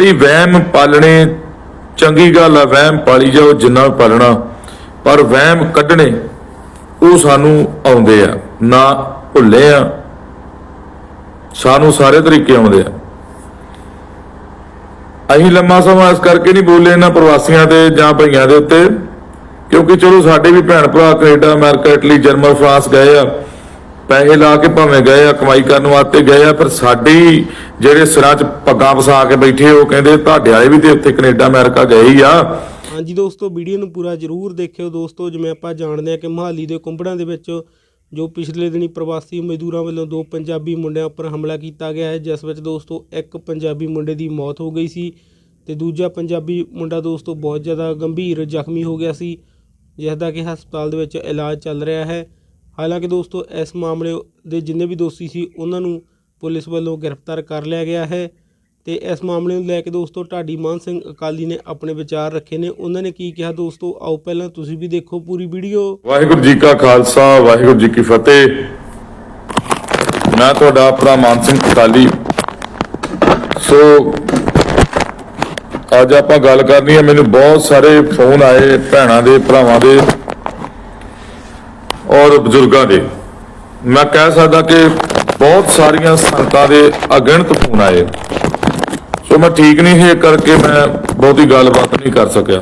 ਬਈ ਵਹਿਮ ਪਾਲਣੇ, ਚੰਗੀ ਗੱਲ ਆ, ਵਹਿਮ ਪਾਲੀ ਜਾਓ, ਜਿੰਨਾ ਪਾਲਣਾ, ਪਰ ਵਹਿਮ ਕੱਢਣੇ, ਉਹ ਸਾਨੂੰ ਆਉਂਦੇ ਆ, ਨਾ ਭੁੱਲੇ ਆ, ਸਾਨੂੰ ਸਾਰੇ ਤਰੀਕੇ ਆਉਂਦੇ ਆ। ਅਸੀਂ ਲੰਮਾ ਸਮਾਂ ਇਸ ਕਰਕੇ ਨਹੀਂ ਬੋਲੇ ਇਹਨਾਂ ਪ੍ਰਵਾਸੀਆਂ ਤੇ ਜਾਂ ਭਈਆਂ ਦੇ ਉੱਤੇ, ਕਿਉਂਕਿ ਚਲੋ ਸਾਡੇ ਵੀ ਭੈਣ ਭਰਾ Canada, America, Italy, German, France ਗਏ ਆ ਪੈਸੇ ਲਾ ਕੇ ਭਾਵੇਂ ਗਏ ਆ, ਕਮਾਈ ਕਰਨ ਵਾਸਤੇ ਗਏ ਆ, ਪਰ ਸਾਡੀ ਜਿਹੜੇ ਸਿਰਾਂ 'ਚ ਪੱਗਾਂ ਫਸਾ ਕੇ ਬੈਠੇ ਉਹ ਕਹਿੰਦੇ ਤੁਹਾਡੇ ਵਾਲੇ ਵੀ ਤੇ ਉੱਥੇ ਕੈਨੇਡਾ, ਅਮਰੀਕਾ ਗਏ ਹੀ ਆ। ਹਾਂਜੀ ਦੋਸਤੋ, ਵੀਡੀਓ ਨੂੰ ਪੂਰਾ ਜ਼ਰੂਰ ਦੇਖਿਓ ਦੋਸਤੋ, ਜਿਵੇਂ ਆਪਾਂ ਜਾਣਦੇ ਹਾਂ ਕਿ ਮਹਾਲੀ ਦੇ ਕੁੰਬੜਾਂ ਦੇ ਵਿੱਚ ਜੋ ਪਿਛਲੇ ਦਿਨੀ ਪ੍ਰਵਾਸੀ ਮਜ਼ਦੂਰਾਂ ਵੱਲੋਂ ਦੋ ਪੰਜਾਬੀ ਮੁੰਡਿਆਂ ਉੱਪਰ ਹਮਲਾ ਕੀਤਾ ਗਿਆ ਹੈ, ਜਿਸ ਵਿੱਚ ਦੋਸਤੋ ਇੱਕ ਪੰਜਾਬੀ ਮੁੰਡੇ ਦੀ ਮੌਤ ਹੋ ਗਈ ਸੀ ਤੇ ਦੂਜਾ ਪੰਜਾਬੀ ਮੁੰਡਾ ਦੋਸਤੋ ਬਹੁਤ ਜ਼ਿਆਦਾ ਗੰਭੀਰ ਜ਼ਖਮੀ ਹੋ ਗਿਆ ਸੀ, ਜਿਸ ਦਾ ਕਿ ਹਸਪਤਾਲ ਦੇ ਵਿੱਚ ਇਲਾਜ ਚੱਲ ਰਿਹਾ ਹੈ। ਹਾਲਾਂਕਿ ਦੋਸਤੋ, ਇਸ ਮਾਮਲੇ ਦੇ ਜਿੰਨੇ ਵੀ ਦੋਸ਼ੀ ਸੀ, ਉਹਨਾਂ ਨੂੰ ਪੁਲਿਸ ਵੱਲੋਂ ਗ੍ਰਿਫਤਾਰ ਕਰ ਲਿਆ ਗਿਆ ਹੈ। ਤੇ ਇਸ ਮਾਮਲੇ ਨੂੰ ਲੈ ਕੇ ਦੋਸਤੋ, ਢਾਡੀ ਮਾਨ ਸਿੰਘ ਅਕਾਲੀ ਨੇ ਆਪਣੇ ਵਿਚਾਰ ਰੱਖੇ ਨੇ। ਉਹਨਾਂ ਨੇ ਕੀ ਕਿਹਾ ਦੋਸਤੋ? ਆਓ ਪਹਿਲਾਂ ਤੁਸੀਂ ਵੀ ਦੇਖੋ ਪੂਰੀ ਵੀਡੀਓ। ਵਾਹਿਗੁਰੂ ਜੀ ਕਾ ਖਾਲਸਾ, ਵਾਹਿਗੁਰੂ ਜੀ ਕੀ ਫਤਿਹ। ਮੈਂ ਤੁਹਾਡਾ ਆਪਣਾ ਮਾਨ ਸਿੰਘ ਅਕਾਲੀ। ਸੋ, ਅੱਜ ਆਪਾਂ ਗੱਲ ਕਰਨੀ ਹੈ, ਮੈਨੂੰ ਬਹੁਤ ਸਾਰੇ ਫੋਨ ਆਏ ਭੈਣਾਂ ਦੇ, ਭਰਾਵਾਂ ਦੇ। ਔਰ ਬਜ਼ੁਰਗਾਂ ਦੇ। ਮੈਂ ਕਹਿ ਸਕਦਾ ਕਿ ਬਹੁਤ ਸਾਰੀਆਂ ਸੰਗਤਾਂ ਦੇ ਅਗਣਤ ਫੋਨ ਆਏ। ਸੋ ਮੈਂ ਠੀਕ ਨਹੀਂ ਹੈ ਕਰਕੇ ਮੈਂ ਬਹੁਤੀ ਗੱਲਬਾਤ ਨਹੀਂ ਕਰ ਸਕਿਆ।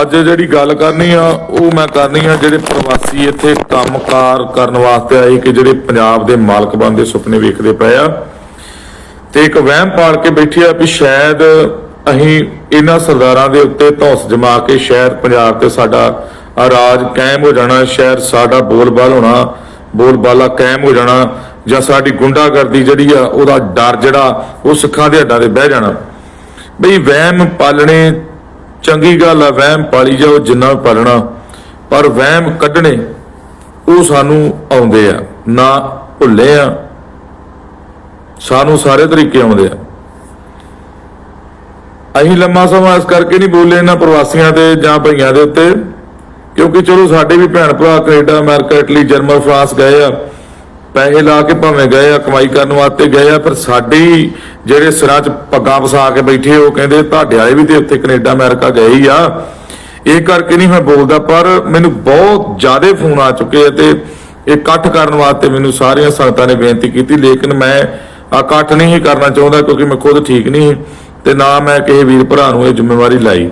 ਅੱਜ ਜਿਹੜੀ ਗੱਲ ਕਰਨੀ ਆ, ਉਹ ਮੈਂ ਕਰਨੀ ਆ ਜਿਹੜੇ ਪ੍ਰਵਾਸੀ ਇੱਥੇ ਕੰਮਕਾਰ ਕਰਨ ਵਾਸਤੇ ਆਏ ਕਿ ਜਿਹੜੇ ਪੰਜਾਬ ਦੇ ਮਾਲਕ ਬਣਦੇ ਸੁਪਨੇ ਵੇਖਦੇ ਪਏ ਆ। ਤੇ ਇੱਕ ਵਹਿਮ ਪਾਲ ਕੇ ਬੈਠੇ ਆ ਵੀ ਸ਼ਾਇਦ ਅਸੀਂ ਇਹਨਾਂ ਸਰਦਾਰਾਂ ਦੇ ਉੱਤੇ ਧੌਸ ਜਮਾ ਕੇ ਸ਼ਾਇਦ ਪੰਜਾਬ ਤੇ ਸਾਡਾ ਆਹ ਰਾਜ ਕਾਇਮ ਹੋ ਜਾਣਾ, ਸ਼ਹਿਰ ਸਾਡਾ ਬੋਲਬਾਲ ਹੋਣਾ, ਬੋਲਬਾਲਾ ਕਾਇਮ ਹੋ ਜਾਣਾ, ਜਾਂ ਸਾਡੀ ਗੁੰਡਾਗਰਦੀ ਜਿਹੜੀ ਆ, ਉਹਦਾ ਡਰ ਜਿਹੜਾ, ਉਹ ਸਿੱਖਾਂ ਦੇ ਹੱਡਾਂ ਤੇ ਬਹਿ ਜਾਣਾ। ਬਈ ਵਹਿਮ ਪਾਲਣੇ, ਚੰਗੀ ਗੱਲ ਆ, ਵਹਿਮ ਪਾਲੀ ਜਾਓ, ਜਿੰਨਾ ਪਾਲਣਾ, ਪਰ ਵਹਿਮ ਕੱਢਣੇ, ਉਹ ਸਾਨੂੰ ਆਉਂਦੇ ਆ, ਨਾ ਭੁੱਲੇ ਆ, ਸਾਨੂੰ ਸਾਰੇ ਤਰੀਕੇ ਆਉਂਦੇ ਆ। ਅਸੀਂ ਲੰਮਾ ਸਮਾਂ ਇਸ ਕਰਕੇ ਨਹੀਂ ਬੋਲੇ ਇਹਨਾਂ ਪ੍ਰਵਾਸੀਆਂ ਤੇ ਜਾਂ ਭਈਆਂ ਦੇ ਉੱਤੇ। ਕਿਉਂਕਿ ਚਲੋ ਸਾਡੇ ਵੀ ਭੈਣ ਭਰਾ Canada, America, Italy, German, France ਗਏ ਆ। ਪੈਸੇ ਲਾ ਕੇ ਭਾਵੇਂ ਗਏ ਆ, ਕਮਾਈ ਕਰਨ ਵਾਸਤੇ ਗਏ ਆ, ਪਰ ਸਾਡੇ ਹੀ ਜਿਹੜੇ ਸਿਰਾਂ 'ਚ ਪੱਗਾਂ ਫਸਾ ਕੇ ਬੈਠੇ ਉਹ ਕਹਿੰਦੇ ਤੁਹਾਡੇ ਵਾਲੇ ਵੀ ਤੇ ਉੱਥੇ ਕੈਨੇਡਾ, ਅਮਰੀਕਾ ਗਏ ਹੀ ਆ। ਇਹ ਕਰਕੇ ਨਹੀਂ ਮੈਂ ਬੋਲਦਾ, ਪਰ ਮੈਨੂੰ ਬਹੁਤ ਜ਼ਿਆਦਾ ਫੋਨ ਆ ਚੁੱਕੇ ਆ ਤੇ ਇਹ ਇਕੱਠ ਕਰਨ ਵਾਸਤੇ ਮੈਨੂੰ ਸਾਰੀਆਂ ਸੰਗਤਾਂ ਨੇ ਬੇਨਤੀ ਕੀਤੀ, ਲੇਕਿਨ ਮੈਂ ਇਕੱਠ ਨਹੀਂ ਕਰਨਾ ਚਾਹੁੰਦਾ ਕਿਉਂਕਿ ਮੈਂ ਖੁਦ ਠੀਕ ਨਹੀਂ ਸੀ ਤੇ ਨਾ ਮੈਂ ਕਿਸੇ ਵੀਰ ਭਰਾ ਨੂੰ ਇਹ ਜ਼ਿੰਮੇਵਾਰੀ ਲਾਈ।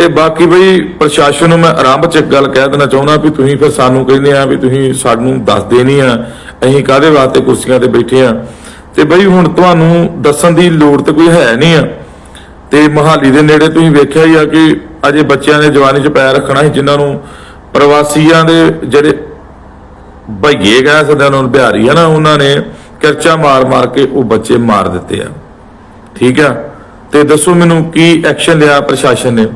ਤੇ ਬਾਕੀ ਬਈ ਪ੍ਰਸ਼ਾਸਨ ਨੂੰ ਮੈਂ ਆਰੰਭ ਚ ਇੱਕ ਗੱਲ ਕਹਿ ਦੇਣਾ ਚਾਹੁੰਦਾ ਵੀ ਤੁਸੀਂ ਫਿਰ ਸਾਨੂੰ ਕਹਿੰਦੇ ਆ ਵੀ ਤੁਸੀਂ ਸਾਨੂੰ ਦੱਸਦੇ ਨਹੀਂ ਆ, ਅਸੀਂ ਕਾਦੇ ਵਾਸਤੇ ਕੁਰਸੀਆਂ ਤੇ ਬੈਠੇ ਆ। ਤੇ ਬਈ ਹੁਣ ਤੁਹਾਨੂੰ ਦੱਸਣ ਦੀ ਲੋੜ ਤੇ ਕੋਈ ਹੈ ਨਹੀਂ ਆ। ਤੇ ਮਹਾਲੀ ਦੇ ਨੇੜੇ ਤੁਸੀਂ ਵੇਖਿਆ ਹੀ ਆ ਕਿ ਅਜੇ ਬੱਚਿਆਂ ਨੇ ਜਵਾਨੀ 'ਚ ਪੈਰ ਰੱਖਣਾ ਸੀ ਜਿਨ੍ਹਾਂ ਨੂੰ ਪ੍ਰਵਾਸੀਆਂ ਦੇ ਜਿਹੜੇ ਭਈਏ ਕਹਿ ਸਕਦੇ ਉਹਨਾਂ ਨੂੰ ਬਿਹਾਰੀ ਆ ਨਾ, ਉਹਨਾਂ ਨੇ ਕਰਚਾ ਮਾਰ ਮਾਰ ਕੇ ਉਹ ਬੱਚੇ ਮਾਰ ਦਿੱਤੇ ਆ। ਠੀਕ ਆ? ਤੇ ਦੱਸੋ ਮੈਨੂੰ ਕੀ ਐਕਸ਼ਨ ਲਿਆ ਪ੍ਰਸ਼ਾਸਨ ਨੇ?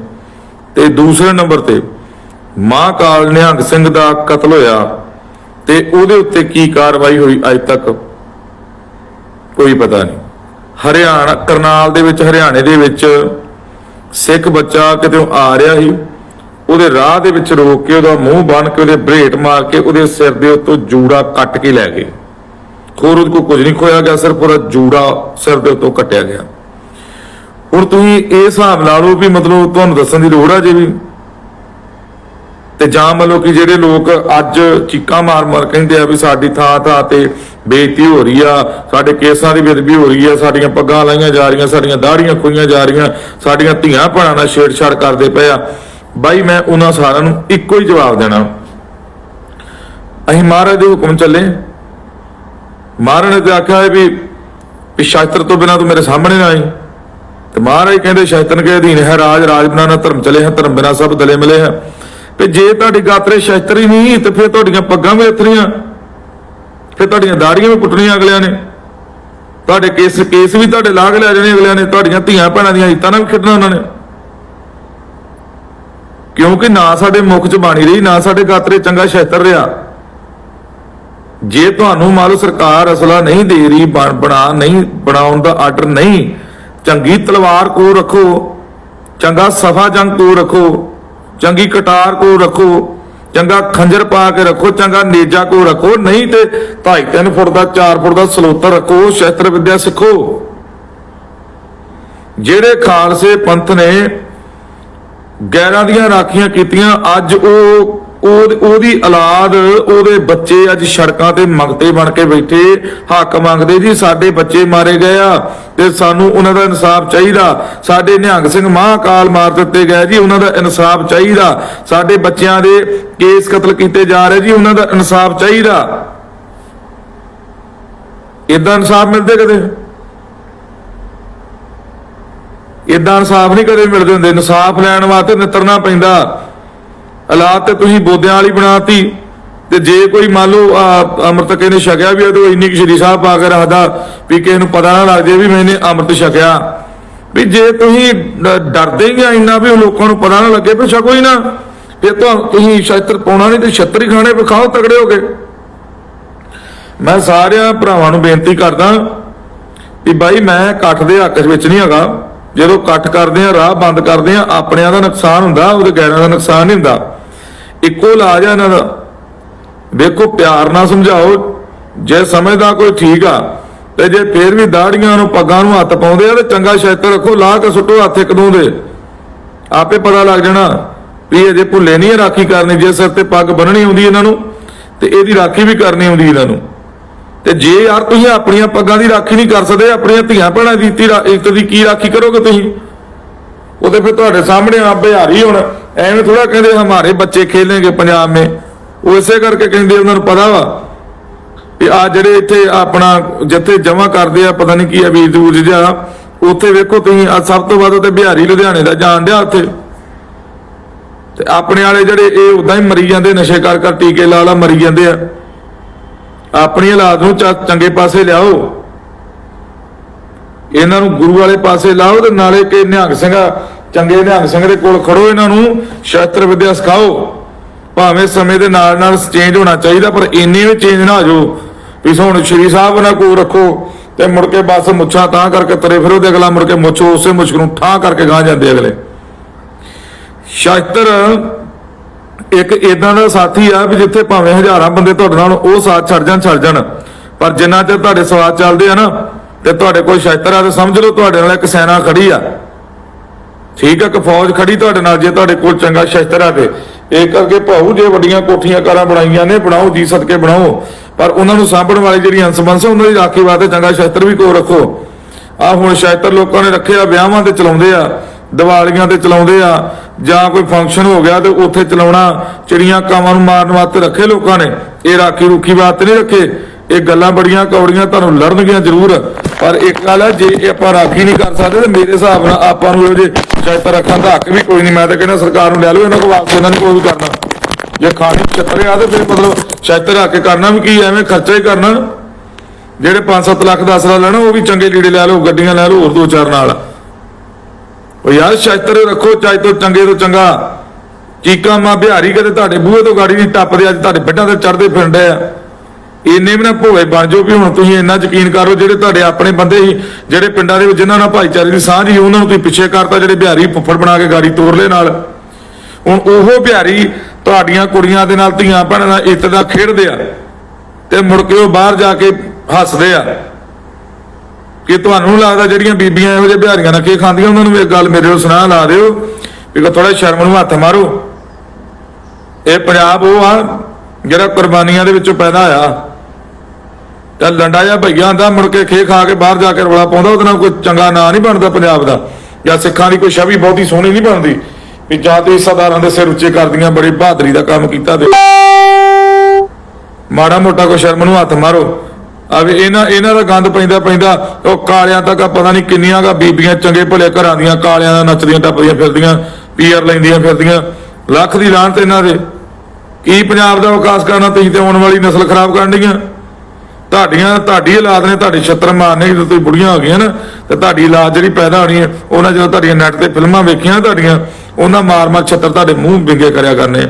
ਤੇ ਦੂਸਰੇ ਨੰਬਰ ਤੇ, ਮਾਂ ਕਾਲ ਨਿਹੰਗ ਸਿੰਘ ਦਾ ਕਤਲ ਹੋਇਆ ਤੇ ਉਹਦੇ ਉੱਤੇ ਕੀ ਕਾਰਵਾਈ ਹੋਈ ਅੱਜ ਤੱਕ? ਕੋਈ ਪਤਾ ਨਹੀਂ। ਹਰਿਆਣਾ, ਕਰਨਾਲ ਦੇ ਵਿੱਚ, ਹਰਿਆਣੇ ਦੇ ਵਿੱਚ ਸਿੱਖ ਬੱਚਾ ਕਿਤੇ ਆ ਰਿਹਾ ਸੀ, ਉਹਦੇ ਰਾਹ ਦੇ ਵਿੱਚ ਰੋਕ ਕੇ ਉਹਦਾ ਮੂੰਹ ਬੰਨ ਕੇ ਉਹਦੇ ਬਰੇਟ ਮਾਰ ਕੇ ਉਹਦੇ ਸਿਰ ਦੇ ਉੱਤੋਂ ਜੂੜਾ ਕੱਟ ਕੇ ਲੈ ਗਏ। ਹੋਰ ਉਹਦੇ ਕੋਲ ਕੁਝ ਨਹੀਂ ਖੋਇਆ ਗਿਆ, ਸਿਰਫ ਉਹਦਾ ਜੂੜਾ ਸਿਰ ਦੇ ਉੱਤੋਂ ਕੱਟਿਆ ਗਿਆ। ਹੁਣ ਤੁਸੀਂ ਇਹ ਹਿਸਾਬ ਲਾ ਲਓ ਵੀ ਮਤਲਬ ਤੁਹਾਨੂੰ ਦੱਸਣ ਦੀ ਲੋੜ ਆ ਜੇ ਵੀ। ਤੇ ਜਾਂ ਮਤਲਬ ਕਿ ਜਿਹੜੇ ਲੋਕ ਅੱਜ ਚੀਕਾਂ ਮਾਰ ਮਾਰ ਕਹਿੰਦੇ ਆ ਵੀ ਸਾਡੀ ਥਾਂ ਥਾਂ ਤੇ ਬੇਇੱਜ਼ਤੀ ਹੋ ਰਹੀ ਆ, ਸਾਡੇ ਕੇਸਾਂ ਦੀ ਬੇਦਬੀ ਹੋ ਰਹੀ ਆ, ਸਾਡੀਆਂ ਪੱਗਾਂ ਲਾਈਆਂ ਜਾ ਰਹੀਆਂ, ਸਾਡੀਆਂ ਦਾੜੀਆਂ ਖੋਈਆਂ ਜਾ ਰਹੀਆਂ, ਸਾਡੀਆਂ ਧੀਆਂ ਭੈਣਾਂ ਨਾਲ ਛੇੜਛਾੜ ਕਰਦੇ ਪਏ ਆ। ਬਾਈ, ਮੈਂ ਉਹਨਾਂ ਸਾਰਿਆਂ ਨੂੰ ਇੱਕੋ ਹੀ ਜਵਾਬ ਦੇਣਾ। ਅਸੀਂ ਮਹਾਰਾਜ ਦੇ ਹੁਕਮ ਚੱਲੇ। ਮਹਾਰਾਜ ਨੇ ਤੇ ਆਖਿਆ ਹੈ ਵੀ ਵੀ ਸ਼ਾਸਤਰ ਤੋਂ ਬਿਨਾਂ ਤੂੰ ਮੇਰੇ ਸਾਹਮਣੇ ਨਾ ਆਈ। ਤੇ ਮਹਾਰਾਜ ਕਹਿੰਦੇ, ਸ਼ੈਤਨ ਕੇ ਅਧੀਨ ਹੈ ਰਾਜ ਰਾਜ ਬਿਨਾ ਨਾ ਧਰਮ ਚਲੇ ਹੈ ਧਰਮ ਬਿਨਾ ਸਭ ਦਲੇ ਮਿਲੇ ਹੈ ਤੇ ਜੇ ਤੁਹਾਡੀ ਗਾਤਰੇ ਸ਼ਸਤਰ ਹੀ ਨਹੀਂ, ਤੇ ਫਿਰ ਤੁਹਾਡੀਆਂ ਪੱਗਾਂ ਵੀ ਇਤਰੀਆਂ ਫਿਰ ਤੁਹਾਡੀਆਂ ਦਾੜੀਆਂ ਵੀ ਪੁੱਟਣੀਆਂ ਅਗਲਿਆਂ ਨੇ। ਤੁਹਾਡੇ ਕੇਸ ਕੇਸ ਵੀ ਤੁਹਾਡੇ ਲਾਗ ਲੈ ਜਾਣੇ ਅਗਲਿਆਂ ਨੇ। ਤੁਹਾਡੀਆਂ ਧੀਆਂ ਭੈਣਾਂ ਦੀਆਂ ਇੱਤਾਂ ਨਾਲ ਵੀ ਖੇਡਣਾ ਉਹਨਾਂ ਨੇ। ਕਿਉਂਕਿ ਨਾ ਸਾਡੇ ਮੁਖ ਚ ਬਾਣੀ ਰਹੀ, ਨਾ ਸਾਡੇ ਗਾਤਰੇ ਚੰਗਾ ਸ਼ਸਤਰ ਰਿਹਾ। ਜੇ ਤੁਹਾਨੂੰ ਮੰਨ ਲਓ ਸਰਕਾਰ ਅਸਲਾ ਨਹੀਂ ਦੇ ਰਹੀ, ਬਣ- ਬਣਾ ਨਹੀਂ ਬਣਾਉਣ ਦਾ ਆਰਡਰ ਨਹੀਂ ਚੰਗੀ ਤਲਵਾਰ ਕੋਲ ਰੱਖੋ, ਚੰਗਾ ਸਫਾ ਜੰਗ ਕੋਲ ਰੱਖੋ, ਚੰਗੀ ਕਟਾਰ ਕੋਲ ਰੱਖੋ, ਚੰਗਾ ਖੰਜਰ ਪਾ ਕੇ ਰੱਖੋ, ਚੰਗਾ ਨੇਜਾ ਕੋ ਰੱਖੋ, ਨਹੀਂ ਤੇ 2.5 3 ਫੁੱਟ ਦਾ 4 ਫੁੱਟ ਦਾ ਸਲੋਤਰ ਰੱਖੋ, ਸ਼ਸਤਰ ਵਿਦਿਆ ਸਿੱਖੋ। ਜਿਹੜੇ ਖਾਲਸੇ ਪੰਥ ਨੇ ਗੈਰਾਂ ਦੀਆਂ ਰਾਖੀਆਂ ਕੀਤੀਆਂ, ਅੱਜ ਉਹ ਉਹ- ਉਹਦੀ ਔਲਾਦ, ਉਹਦੇ ਬੱਚੇ ਅੱਜ ਸੜਕਾਂ ਤੇ ਮੰਗਤੇ ਬਣ ਕੇ ਬੈਠੇ। ਹੱਕ ਮੰਗਦੇ ਜੀ, ਸਾਡੇ ਬੱਚੇ ਮਾਰੇ ਗਏ ਆ ਤੇ ਸਾਨੂੰ ਉਹਨਾਂ ਦਾ ਇਨਸਾਫ ਚਾਹੀਦਾ। ਸਾਡੇ ਨਿਹੰਗ ਸਿੰਘ ਮਹਾਕਾਲ ਮਾਰ ਦਿੱਤੇ ਗਏ ਜੀ, ਉਹਨਾਂ ਦਾ ਇਨਸਾਫ ਚਾਹੀਦਾ। ਸਾਡੇ ਬੱਚਿਆਂ ਦੇ ਕੇਸ ਕਤਲ ਕੀਤੇ ਜਾ ਰਹੇ ਜੀ, ਉਹਨਾਂ ਦਾ ਇਨਸਾਫ ਚਾਹੀਦਾ। ਇਦਾਂ ਇਨਸਾਫ ਮਿਲਦੇ ਕਦੇ? ਇਦਾਂ ਇਨਸਾਫ ਨਹੀਂ ਕਦੇ ਮਿਲਦੇ ਹੁੰਦੇ। ਇਨਸਾਫ ਲੈਣ ਵਾਸਤੇ ਨਿਤਰਨਾ ਪੈਂਦਾ। ਹਾਲਾਤ ਤੇ ਤੁਸੀਂ ਬੋਦਿਆਂ ਵਾਲੀ ਬਣਾਤੀ ਤੇ ਜੇ ਕੋਈ ਮੰਨ ਲਓ ਆਹ, ਅੰਮ੍ਰਿਤ ਕਿਸੇ ਨੇ ਛਕਿਆ ਵੀ ਆ ਤੇ ਉਹ ਇੰਨੀ ਕੁ ਸ਼੍ਰੀ ਸਾਹਿਬ ਪਾ ਕੇ ਰੱਖਦਾ ਵੀ ਕਿਸੇ ਨੂੰ ਪਤਾ ਨਾ ਲੱਗ ਜੇ ਵੀ ਮੈਨੇ ਅੰਮ੍ਰਿਤ ਛਕਿਆ। ਵੀ ਜੇ ਤੁਸੀਂ ਡਰਦੇ ਹੀ ਆ ਇੰਨਾ ਵੀ ਉਹ ਲੋਕਾਂ ਨੂੰ ਪਤਾ ਨਾ ਲੱਗੇ ਵੀ ਛਕੋ ਹੀ ਨਾ। ਫਿਰ ਤਾਂ ਤੁਸੀਂ ਛਤਰ ਪਾਉਣਾ ਨਹੀਂ ਤੇ ਛਤਰ ਹੀ ਖਾਣੇ ਫਿਰ ਖਾਓ ਤਗੜੇ ਹੋ ਗਏ ਮੈਂ ਸਾਰਿਆਂ ਭਰਾਵਾਂ ਨੂੰ ਬੇਨਤੀ ਕਰਦਾ ਵੀ ਬਾਈ ਮੈਂ ਇਕੱਠ ਦੇ ਹੱਕ ਵਿੱਚ ਨਹੀਂ ਹੈਗਾ। ਜਦੋਂ ਇਕੱਠ ਕਰਦੇ ਆ ਰਾਹ ਬੰਦ ਕਰਦੇ ਆ ਆਪਣਿਆਂ ਦਾ ਨੁਕਸਾਨ ਹੁੰਦਾ ਉਹਦੇ ਗੈਰਾਂ ਦਾ ਨੁਕਸਾਨ ਨਹੀਂ ਹੁੰਦਾ। ਇੱਕੋ ਇਲਾਜ ਆ ਇਹਨਾਂ ਦਾ। ਦੇਖੋ ਪਿਆਰ ਨਾਲ ਸਮਝਾਓ। ਜੇ ਸਮਝਦਾ ਕੋਈ ਠੀਕ ਆ, ਤੇ ਜੇ ਫੇਰ ਵੀ ਦਾੜੀਆਂ ਨੂੰ, ਪੱਗਾਂ ਨੂੰ ਹੱਥ ਪਾਉਂਦੇ ਆ, ਤੇ ਚੰਗਾ ਸ਼ੈਤਰ ਰੱਖੋ ਲਾ ਕੇ ਸੁੱਟੋ, ਹੱਥ ਇੱਕ ਦੋ ਦੇ। ਆਪੇ ਪਤਾ ਲੱਗ ਜਾਣਾ ਵੀ ਇਹ ਭੁੱਲੇ ਨਹੀਂ ਰਾਖੀ ਕਰਨੀ, ਜੇ ਸਿਰ ਤੇ ਪੱਗ ਬੰਨਣੀ ਆਉਂਦੀ ਇਹਨਾਂ ਨੂੰ, ਤੇ ਇਹਦੀ ਰਾਖੀ ਵੀ ਕਰਨੀ ਆਉਂਦੀ ਇਹਨਾਂ ਨੂੰ। ਤੇ ਜੇ ਯਾਰ ਤੁਸੀਂ ਆਪਣੀਆਂ ਪੱਗਾਂ ਦੀ ਰਾਖੀ ਨਹੀਂ ਕਰ ਸਕਦੇ, ਆਪਣੀਆਂ ਧੀਆਂ ਭੈਣਾਂ ਦੀ ਇੱਜ਼ਤ ਦੀ- ਕੀ ਰਾਖੀ ਕਰੋਗੇ ਤੁਸੀਂ? ਉਹਦੇ ਫਿਰ ਤੁਹਾਡੇ ਸਾਹਮਣੇ ਆ ਬਿਹਾਰੀ ਹੋਣਾ। ਐਵੇਂ ਥੋੜਾ ਕਹਿੰਦੇ ਹਮਾਰੇ ਬੱਚੇ ਖੇਲਣਗੇ ਪੰਜਾਬ ਮੇ। ਉਹ ਇਸੇ ਕਰਕੇ ਕਹਿੰਦੇ ਉਹਨਾਂ ਨੂੰ ਪਤਾ ਵਾ ਵੀ ਆ ਜਿਹੜੇ ਇੱਥੇ ਆਪਣਾ ਜਿੱਥੇ ਜਮਾ ਕਰਦੇ ਆ, ਪਤਾ ਨਹੀਂ ਕੀ ਆ, ਵੀਰ ਦੂਰ ਜਿਹਾ ਉੱਥੇ ਵੇਖੋ ਤੁਸੀਂ ਆ ਸਭ ਤੋਂ ਵੱਧ ਤੇ ਬਿਹਾਰੀ ਲੁਧਿਆਣੇ ਦਾ ਜਾਣ ਡਿਆ ਉੱਥੇ। ਤੇ ਆਪਣੇ ਵਾਲੇ ਜਿਹੜੇ ਇਹ ਉਦਾਂ ਹੀ ਮਰੀ ਜਾਂਦੇ, ਨਸ਼ੇ ਕਰ ਕਰ ਟੀਕੇ ਲਾ ਲਾ ਮਰੀ ਜਾਂਦੇ ਆ। ਆਪਣੀ ਔਲਾਦ ਨੂੰ ਚ- ਚੰਗੇ ਪਾਸੇ ਲਿਆਓ। ਇਹਨਾਂ ਨੂੰ ਗੁਰੂ ਵਾਲੇ ਪਾਸੇ ਲਾਓ ਤੇ ਨਾਲੇ ਕਿ ਨਿਹੰਗ ਸਿੰਘਾ ਚੰਗੇ ਨਿਹੰਗ ਸਿੰਘ ਦੇ ਕੋਲ ਖੜੋ ਇਹਨਾਂ ਨੂੰ, ਸ਼ਸਤਰ ਵਿਦਿਆ ਸਿਖਾਓ। ਭਾਵੇਂ ਸਮੇਂ ਦੇ ਨਾਲ ਨਾਲ ਚੇਂਜ ਹੋਣਾ ਚਾਹੀਦਾ, ਪਰ ਇੰਨੇ ਵੀ ਚੇਂਜ ਨਾ ਹੋ ਜਾਓ ਵੀ ਹੁਣ ਸ਼੍ਰੀ ਸਾਹਿਬ ਨਾਲ ਕੋ ਰੱਖੋ ਤੇ ਮੁੜ ਕੇ ਬਸ ਮੁੱਛਾਂ ਤਾਂ ਕਰਕੇ ਤਰੇ ਫਿਰੋ ਤੇ ਅਗਲਾ ਮੁੜ ਕੇ ਮੁੱਛੋ ਉਸੇ ਮੁੱਛ ਨੂੰ ਠਾਂ ਕਰਕੇ ਗਾਂ ਜਾਂਦੇ ਅਗਲੇ। ਸ਼ਸਤਰ ਇੱਕ ਇਦਾਂ ਦਾ ਸਾਥੀ ਆ ਵੀ ਜਿੱਥੇ ਭਾਵੇਂ ਹਜ਼ਾਰਾਂ ਬੰਦੇ ਤੁਹਾਡੇ ਨਾਲ ਉਹ ਸਾਥ ਛੱਡ ਜਾਣ ਛੱਡ ਜਾਣ। ਪਰ ਜਿੰਨਾ ਚਿਰ ਤੁਹਾਡੇ ਸਵਾਦ ਚੱਲਦੇ ਆ ਨਾ, ਤੇ ਤੁਹਾਡੇ ਕੋਲ ਸ਼ਸਤਰ ਆ ਤੇ ਸਮਝ ਲਓ ਤੁਹਾਡੇ ਨਾਲ ਇੱਕ ਸੈਨਾ ਖੜੀ ਆ। ਠੀਕ ਆ ਕਿ ਫੌਜ ਖੜੀ ਤੁਹਾਡੇ ਨਾਲ, ਜੇ ਤੁਹਾਡੇ ਕੋਲ ਚੰਗਾ ਸ਼ਸਤਰ ਆ ਤੇ। ਇਹ ਕਰਕੇ ਭਾਊ, ਜੇ ਵੱਡੀਆਂ ਕੋਠੀਆਂ ਕਾਰਾਂ ਬਣਾਈਆਂ ਨੇ, ਬਣਾਓ, ਜੀ ਸਦਕੇ ਬਣਾਓ। ਪਰ ਉਹਨਾਂ ਨੂੰ ਸਾਂਭਣ ਵਾਲੀ ਜਿਹੜੀ ਹੰਸਬੰਸ ਉਹਨਾਂ ਦੀ ਰਾਖੀ ਵਾਸਤੇ ਚੰਗਾ ਸ਼ਸਤਰ ਵੀ ਕੋਲ ਰੱਖੋ। ਆ ਹੁਣ ਸ਼ਸਤਰ ਲੋਕਾਂ ਨੇ ਰੱਖਿਆ ਵਿਆਹਾਂ ਤੇ ਚਲਾਉਂਦੇ ਆ, ਦੀਵਾਲੀਆਂ ਤੇ ਚਲਾਉਂਦੇ ਆ, ਜਾਂ ਕੋਈ ਫੰਕਸ਼ਨ ਹੋ ਗਿਆ ਤੇ ਉੱਥੇ ਚਲਾਉਣਾ। ਚਿੜੀਆਂ ਕਾਵਾਂ ਨੂੰ ਮਾਰਨ ਵਾਸਤੇ ਰੱਖੇ ਲੋਕਾਂ ਨੇ। ਇਹ ਰਾਖੀ ਰੁਖੀ ਵਾਸਤੇ ਨਹੀਂ ਰੱਖੇ। ਇਹ ਗੱਲਾਂ ਬੜੀਆਂ ਕੌੜੀਆਂ ਤੁਹਾਨੂੰ ਲੜਨਗੀਆਂ ਜ਼ਰੂਰ, ਪਰ ਇੱਕ ਗੱਲ ਹੈ, ਜੇ ਇਹ ਆਪਾਂ ਰਾਖੀ ਨਹੀਂ ਕਰ ਸਕਦੇ ਤੇ ਮੇਰੇ ਹਿਸਾਬ ਨਾਲ ਆਪਾਂ ਨੂੰ ਇਹੋ ਜਿਹੇ ਸ਼ਸਤਰ ਰੱਖਣ ਦਾ ਹੱਕ ਵੀ ਕੋਈ ਨਹੀਂ। ਮੈਂ ਤਾਂ ਕਹਿੰਦਾ ਸਰਕਾਰ ਨੂੰ ਲੈ ਲਓ, ਇਹਨਾਂ ਕੋਲ ਵਾਪਸ ਇਹਨਾਂ ਨੇ ਕੋਈ ਵੀ ਕਰਨਾ। ਜੇ ਖਾਣੀ ਛੱਤਰੇ ਤੇ ਫਿਰ ਮਤਲਬ ਸ਼ਸਤਰ ਰੱਖ ਕੇ ਕਰਨਾ ਵੀ ਕੀ ਐਵੇਂ ਖਰਚਾ ਹੀ ਕਰਨਾ। ਜਿਹੜੇ 5-7 ਲੱਖ ਦਾ ਅਸਲਾ ਲੈਣਾ, ਉਹ ਵੀ ਚੰਗੇ ਲੀੜੇ ਲੈ ਲਓ, ਗੱਡੀਆਂ ਲੈ ਲਓ, ਹੋਰ ਦੋ ਚਾਰ ਨਾਲ। ਉਹ ਯਾਰ ਸ਼ਾਇਤਰ ਰੱਖੋ, ਚਾਹੇ ਤੋਂ ਚੰਗੇ ਤੋਂ ਚੰਗਾ। ਚੀਕਾਂ ਮਾ ਬਿਹਾਰੀ ਕਦੇ ਤੁਹਾਡੇ ਬੂਹੇ ਤੋਂ ਗਾੜੀ ਨਹੀਂ ਟੱਪਦੇ, ਅੱਜ ਤੁਹਾਡੇ ਬੈੱਡਾਂ ਤੇ ਚੜਦੇ ਫਿਰਦੇ ਆ। ਇੰਨੇ ਵੀ ਨਾ ਭੋਲੇ ਬਣ ਜਾਓ ਵੀ ਹੁਣ ਤੁਸੀਂ ਇੰਨਾ ਯਕੀਨ ਕਰੋ ਜਿਹੜੇ ਤੁਹਾਡੇ ਆਪਣੇ ਬੰਦੇ ਸੀ, ਜਿਹੜੇ ਪਿੰਡਾਂ ਦੇ ਵਿੱਚ ਜਿਨ੍ਹਾਂ ਨਾਲ ਭਾਈਚਾਰੇ ਦੀ ਸਾਂਝ ਸੀ, ਉਹਨਾਂ ਨੂੰ ਤੁਸੀਂ ਪਿੱਛੇ ਕਰਤਾ, ਜਿਹੜੇ ਬਿਹਾਰੀ ਫੁੱਫੜ ਬਣਾ ਕੇ ਗਾੜੀ ਤੋਰ ਨਾਲ। ਹੁਣ ਉਹ ਬਿਹਾਰੀ ਤੁਹਾਡੀਆਂ ਕੁੜੀਆਂ ਦੇ ਨਾਲ ਧੀਆਂ ਭੈਣਾਂ ਨਾਲ ਇੱਜ਼ਤ ਦਾ ਖੇਡਦੇ ਆ ਤੇ ਮੁੜ ਕੇ ਉਹ ਬਾਹਰ ਜਾ ਕੇ ਹੱਸਦੇ ਆ। ਕਿ ਤੁਹਾਨੂੰ ਲੱਗਦਾ ਜਿਹੜੀਆਂ ਬੀਬੀਆਂ ਇਹੋ ਜਿਹੇ ਬਿਹਾਰੀਆਂ ਨਾਲ ਕੀ ਖਾਂਦੀਆਂ? ਉਹਨਾਂ ਨੂੰ ਇਹ ਗੱਲ ਮੇਰੇ ਨੂੰ ਸੁਣਾ ਲਾ ਦਿਓ ਵੀ ਥੋੜਾ ਸ਼ਰਮ ਨੂੰ ਹੱਥ ਮਾਰੋ। ਇਹ ਪੰਜਾਬ ਉਹ ਆ ਜਿਹੜਾ ਕੁਰਬਾਨੀਆਂ ਦੇ ਵਿੱਚੋਂ ਪੈਦਾ ਹੋਇਆ। ਤਾਂ ਲੰਡਾ ਜਿਹਾ ਭਈਆ ਹੁੰਦਾ ਮੁੜ ਕੇ ਖੇ ਖਾ ਕੇ ਬਾਹਰ ਜਾ ਕੇ ਰੌਲਾ ਪਾਉਂਦਾ, ਉਹਦੇ ਨਾਲ ਕੋਈ ਚੰਗਾ ਨਾਂ ਨਹੀਂ ਬਣਦਾ ਪੰਜਾਬ ਦਾ। ਜਾਂ ਸਿੱਖਾਂ ਦੀ ਕੋਈ ਛਵੀ ਬਹੁਤੀ ਸੋਹਣੀ ਨਹੀਂ ਬਣਦੀ। ਵੀ ਜਾਤੀ ਤੇ ਦੇ ਸਿਰ ਉੱਚੇ ਕਰਦੀਆਂ ਬੜੀ ਬਹਾਦਰੀ ਦਾ ਕੰਮ ਕੀਤਾ ਤੇ। ਮਾੜਾ ਮੋਟਾ ਕੋ ਸ਼ਰਮ ਨੂੰ ਹੱਥ ਮਾਰੋ। ਆ ਇਹਨਾਂ ਇਹਨਾਂ ਦਾ ਗੰਦ ਪੈਂਦਾ ਪੈਂਦਾ, ਉਹ ਕਾਲਿਆਂ ਤੱਕ ਪਤਾ ਨਹੀਂ ਕਿੰਨੀਆਂ ਗਾ ਬੀਬੀਆਂ ਚੰਗੇ ਭਲੇ ਘਰਾਂ ਦੀਆਂ, ਕਾਲਿਆਂ ਦਾ ਨੱਚਦੀਆਂ, ਟੱਪਦੀਆਂ ਫਿਰਦੀਆਂ, ਪੀਆਰ ਲੈਂਦੀਆਂ ਫਿਰਦੀਆਂ। ਲੱਖ ਦੀ ਲਾਹਨਤ ਇਹਨਾਂ ਦੇ। ਕੀ ਪੰਜਾਬ ਦਾ ਵਿਕਾਸ ਕਰਨਾ, ਤੁਸੀਂ ਤੇ ਆਉਣ ਵਾਲੀ ਨਸਲ ਖਰਾਬ ਕਰਨ ਡੀਆਂ ਤੁਹਾਡੀਆਂ ਤੁਹਾਡੀ ਔਲਾਦ ਨੇ ਤੁਹਾਡੇ ਛੱਤਰ ਮਾਰਨੇ ਜਦੋਂ ਤੁਸੀਂ ਬੁੜੀਆਂ ਹੋ ਗਈਆਂ ਨਾ, ਤੇ ਤੁਹਾਡੀ ਔਲਾਦ ਜਿਹੜੀ ਪੈਦਾ ਹੋਣੀ ਹੈ, ਉਹਨਾਂ ਜਦੋਂ ਤੁਹਾਡੀਆਂ ਨੈਟ ਤੇ ਫਿਲਮਾਂ ਵੇਖੀਆਂ ਤੁਹਾਡੀਆਂ, ਉਹਨਾਂ ਮਾਰ ਮਾਰ ਛੱਤਰ ਤੁਹਾਡੇ ਮੂੰਹ ਵਿੰਗੇ ਕਰਿਆ ਕਰਨੇ।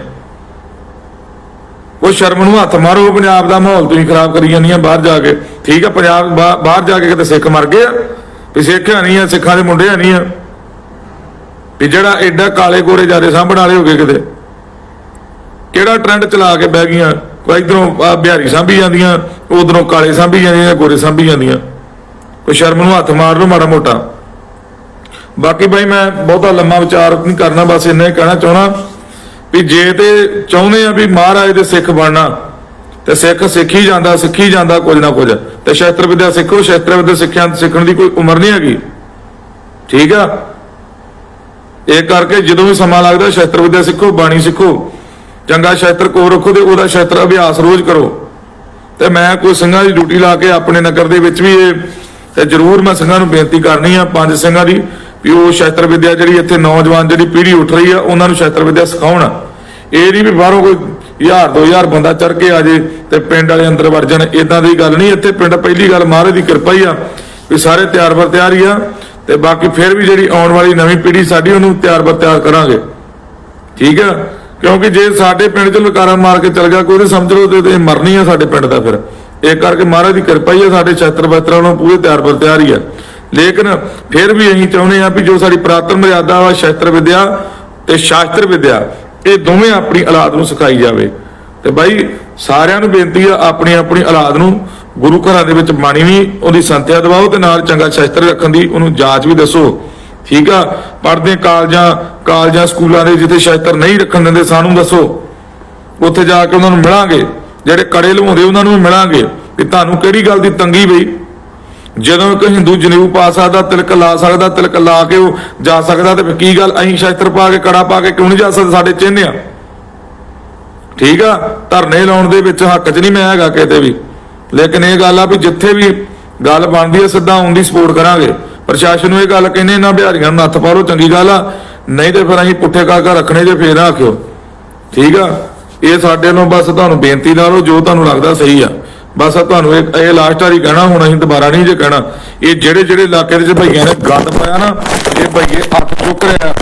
ਉਹ ਸ਼ਰਮ ਨੂੰ ਹੱਥ ਮਾਰੋ ਪੰਜਾਬ ਦਾ ਮਾਹੌਲ ਤੁਸੀਂ ਖਰਾਬ ਕਰੀ ਜਾਂਦੀਆਂ ਬਾਹਰ ਜਾ ਕੇ। ਠੀਕ ਆ, ਪੰਜਾਬ ਬਾਹਰ ਜਾ ਕੇ ਕਿਤੇ ਸਿੱਖ ਮਰ ਗਏ ਆ, ਵੀ ਸਿੱਖ ਹੈ ਨਹੀਂ ਆ, ਸਿੱਖਾਂ ਦੇ ਮੁੰਡੇ ਹੈ ਨਹੀਂ ਆ। ਵੀ ਜਿਹੜਾ ਐਡਾ ਕਾਲੇ ਗੋਰੇ ਜਾਦੇ ਸਾਂਭਣ ਵਾਲੇ ਹੋ ਗਏ ਕਿਤੇ। ਕਿਹੜਾ ਟ੍ਰੈਂਡ ਚਲਾ ਕੇ ਬਹਿ ਗਈਆਂ? ਕੋਈ ਇਧਰੋਂ ਬਿਹਾਰੀ ਸਾਂਭੀ ਜਾਂਦੀਆਂ, ਉਧਰੋਂ ਕਾਲੇ ਸਾਂਭੀ ਜਾਂਦੀਆਂ ਗੋਰੇ ਸਾਂਭੀ ਜਾਂਦੀਆਂ। ਕੋਈ ਸ਼ਰਮ ਨੂੰ ਹੱਥ ਮਾਰ ਲਓ ਮਾੜਾ ਮੋਟਾ। ਬਾਕੀ ਬਾਈ ਮੈਂ ਬਹੁਤਾ ਲੰਮਾ ਵਿਚਾਰ ਨਹੀਂ ਕਰਨਾ, ਬਸ ਇੰਨਾ ਹੀ ਕਹਿਣਾ ਚਾਹਣਾ ਵੀ ਜੇ ਤੇ ਚਾਹੁੰਦੇ ਆ ਵੀ ਮਹਾਰਾਜ ਦੇ ਸਿੱਖ ਬਣਨਾ, ਤੇ ਸਿੱਖ ਸਿੱਖੀ ਜਾਂਦਾ ਸਿੱਖੀ ਜਾਂਦਾ ਕੁਝ ਨਾ ਕੁਝ। ਤੇ ਸ਼ਸਤਰ ਵਿਦਿਆ ਸਿੱਖੋ, ਸ਼ਸਤਰ ਵਿਦਿਆ ਸਿੱਖਿਆ ਸਿੱਖਣ ਦੀ ਕੋਈ ਉਮਰ ਨਹੀਂ ਹੈਗੀ। ਠੀਕ ਆ? ਇਹ ਕਰਕੇ ਜਦੋਂ ਵੀ ਸਮਾਂ ਲੱਗਦਾ, ਸ਼ਸਤਰ ਵਿਦਿਆ ਸਿੱਖੋ, ਬਾਣੀ ਸਿੱਖੋ। ਚੰਗਾ ਸ਼ਸਤਰ ਕੋ ਰੱਖੋ ਤੇ ਉਹਦਾ ਸ਼ਸਤਰ ਅਭਿਆਸ ਰੋਜ਼ ਕਰੋ। ਤੇ ਮੈਂ ਕੋਈ ਸਿੰਘਾਂ ਦੀ ਡਿਊਟੀ ਲਾ ਕੇ ਆਪਣੇ ਨਗਰ ਦੇ ਵਿੱਚ ਵੀ ਇਹ, ਤੇ ਜ਼ਰੂਰ ਮੈਂ ਸਿੰਘਾਂ ਨੂੰ ਬੇਨਤੀ ਕਰਨੀ ਆ, ਪੰਜ ਸਿੰਘਾਂ ਦੀ, ਵੀ ਉਹ ਸ਼ਸਤਰ ਵਿਦਿਆ ਜਿਹੜੀ ਇੱਥੇ ਨੌਜਵਾਨ ਜਿਹੜੀ ਪੀੜ੍ਹੀ ਉੱਠ ਰਹੀ ਆ, ਉਹਨਾਂ ਨੂੰ ਸ਼ਸਤਰ ਵਿਦਿਆ ਸਿਖਾਉਣ। ਇਹ ਨਹੀਂ ਵੀ ਬਾਹਰੋਂ ਕੋਈ ਹਜ਼ਾਰ, ਦੋ ਹਜ਼ਾਰ ਬੰਦਾ ਚੜ ਕੇ ਆ ਜੇ ਤੇ ਪਿੰਡ ਵਾਲੇ ਅੰਦਰ ਵੜ ਜਾਣ ਇਦਾਂ ਦੀ ਗੱਲ ਨਹੀਂ, ਇੱਥੇ ਪਿੰਡ ਪਹਿਲੀ ਗੱਲ ਮਹਾਰਾਜ ਦੀ ਕਿਰਪਾ ਹੀ ਆ, ਵੀ ਸਾਰੇ ਤਿਆਰ ਬਰ ਤਿਆਰ ਹੀ ਆ, ਤੇ ਬਾਕੀ ਫਿਰ ਵੀ ਜਿਹੜੀ ਆਉਣ ਵਾਲੀ ਨਵੀਂ ਪੀੜ੍ਹੀ ਸਾਡੀ, ਉਹਨੂੰ ਤਿਆਰ ਬਰ ਤਿਆਰ ਕਰਾਂਗੇ। ਠੀਕ ਆ? ਕਿਉਂਕਿ ਜੇ ਸਾਡੇ ਪਿੰਡ ਚ ਲਕਾਰਾ ਮਾਰ ਕੇ ਚਲ ਗਿਆ, ਕੋਈ ਨਹੀਂ ਸਮਝ ਲਓ ਤੇ ਮਰਨੀ ਆ ਸਾਡੇ ਪਿੰਡ ਦਾ ਫਿਰ। ਇਹ ਕਰਕੇ ਮਹਾਰਾਜ ਦੀ ਕਿਰਪਾ ਹੀ ਆ, ਸਾਡੇ ਛਤਰ ਬਸਤਰਾਂ ਨੂੰ ਪੂਰੇ ਤਿਆਰ ਬਰ ਤਿਆਰ ਹੀ ਆ। ਲੇਕਿਨ ਫਿਰ ਵੀ ਅਸੀਂ ਚਾਹੁੰਦੇ ਆ ਵੀ ਜੋ ਸਾਡੀ ਪ੍ਰਾਤਨ ਮਰਿਆਦਾ ਵਾ, ਸ਼ਾਸਤਰ ਵਿਦਿਆ ਤੇ ਸ਼ਾਸਤਰ ਵਿਦਿਆ, ਇਹ ਦੋਵੇਂ ਆਪਣੀ ਔਲਾਦ ਨੂੰ ਸਿਖਾਈ ਜਾਵੇ। ਤੇ ਬਾਈ, ਸਾਰਿਆਂ ਨੂੰ ਬੇਨਤੀ ਆ, ਆਪਣੀ ਆਪਣੀ ਔਲਾਦ ਨੂੰ ਗੁਰੂ ਘਰਾਂ ਦੇ ਵਿੱਚ ਬਾਣੀ ਵੀ, ਉਹਦੀ ਸੰਥਿਆ ਦਿਵਾਓ ਤੇ ਨਾਲ ਚੰਗਾ ਸ਼ਸਤਰ ਰੱਖਣ ਦੀ, ਉਹਨੂੰ ਜਾਂਚ ਵੀ ਦੱਸੋ। ਠੀਕ ਆ? ਪੜਦੇ ਕਾਲਜਾਂ ਕਾਲਜਾਂ ਸਕੂਲਾਂ ਦੇ ਜਿੱਥੇ ਸ਼ਸਤਰ ਨਹੀਂ ਰੱਖਣ ਦਿੰਦੇ, ਸਾਨੂੰ ਦੱਸੋ। ਉੱਥੇ ਜਾ ਕੇ ਉਹਨਾਂ ਨੂੰ ਮਿਲਾਂਗੇ। ਜਿਹੜੇ ਕੜੇ ਲਵਾਉਂਦੇ, ਉਹਨਾਂ ਨੂੰ ਵੀ ਮਿਲਾਂਗੇ। ਕਿ ਤੁਹਾਨੂੰ ਕਿਹੜੀ ਗੱਲ ਦੀ ਤੰਗੀ ਪਈ ਜਦੋਂ ਇੱਕ ਹਿੰਦੂ ਜਨੇਊ ਪਾ ਸਕਦਾ, ਤਿਲਕ ਲਾ ਸਕਦਾ, ਤਿਲਕ ਲਾ ਕੇ ਉਹ ਜਾ ਸਕਦਾ, ਤੇ ਕੀ ਗੱਲ? ਅਸੀਂ ਸ਼ਸਤਰ ਪਾ ਕੇ, ਕੜਾ ਪਾ ਕੇ ਕਿਉਂ ਨਹੀਂ ਜਾ ਸਕਦੇ ਸਾਡੇ ਚਿੰਨ੍ਹ ਆ? ਠੀਕ ਆ? ਧਰਨੇ ਲਾਉਣ ਦੇ ਵਿੱਚ ਹੱਕ 'ਚ ਨਹੀਂ ਮੈਂ ਹੈਗਾ ਕਿਤੇ ਵੀ। ਲੇਕਿਨ ਇਹ ਗੱਲ ਆ ਵੀ ਜਿੱਥੇ ਵੀ ਗੱਲ ਬਣਦੀ ਹੈ ਸਿੱਧਾ ਆਉਣ ਦੀ ਸਪੋਰਟ ਕਰਾਂਗੇ। ਪ੍ਰਸ਼ਾਸਨ ਨੂੰ ਇਹ ਗੱਲ ਕਹਿੰਦੇ ਨਾ ਬਿਹਾਰੀਆਂ ਨੂੰ ਨੱਥ ਪਾ ਲਓ ਚੰਗੀ ਗੱਲ ਆ। ਨਹੀਂ ਤੇ ਫਿਰ ਅਸੀਂ ਪੁੱਠੇ ਕਾਕਾ ਰੱਖਣੇ ਜੇ ਫੇਰ ਆਖਿਓ। ਠੀਕ ਆ? ਇਹ ਸਾਡੇ ਨੂੰ ਬਸ ਤੁਹਾਨੂੰ ਬੇਨਤੀ ਲਾ ਜੋ ਤੁਹਾਨੂੰ ਲੱਗਦਾ ਸਹੀ ਆ। ਬਸ ਤੁਹਾਨੂੰ ਇਹ ਇਹ ਲਾਸਟ ਵਾਰੀ ਕਹਿਣਾ, ਹੁਣ ਅਸੀਂ ਦੁਬਾਰਾ ਨਹੀਂ ਜੇ ਕਹਿਣਾ। ਇਹ ਜਿਹੜੇ ਜਿਹੜੇ ਇਲਾਕੇ ਦੇ ਭਈਆਂ ਨੇ ਗੰਦ ਪਾਇਆ ਨਾ, ਇਹ ਭਈਏ ਹੱਥ ਚੁੱਕ ਰਿਹਾ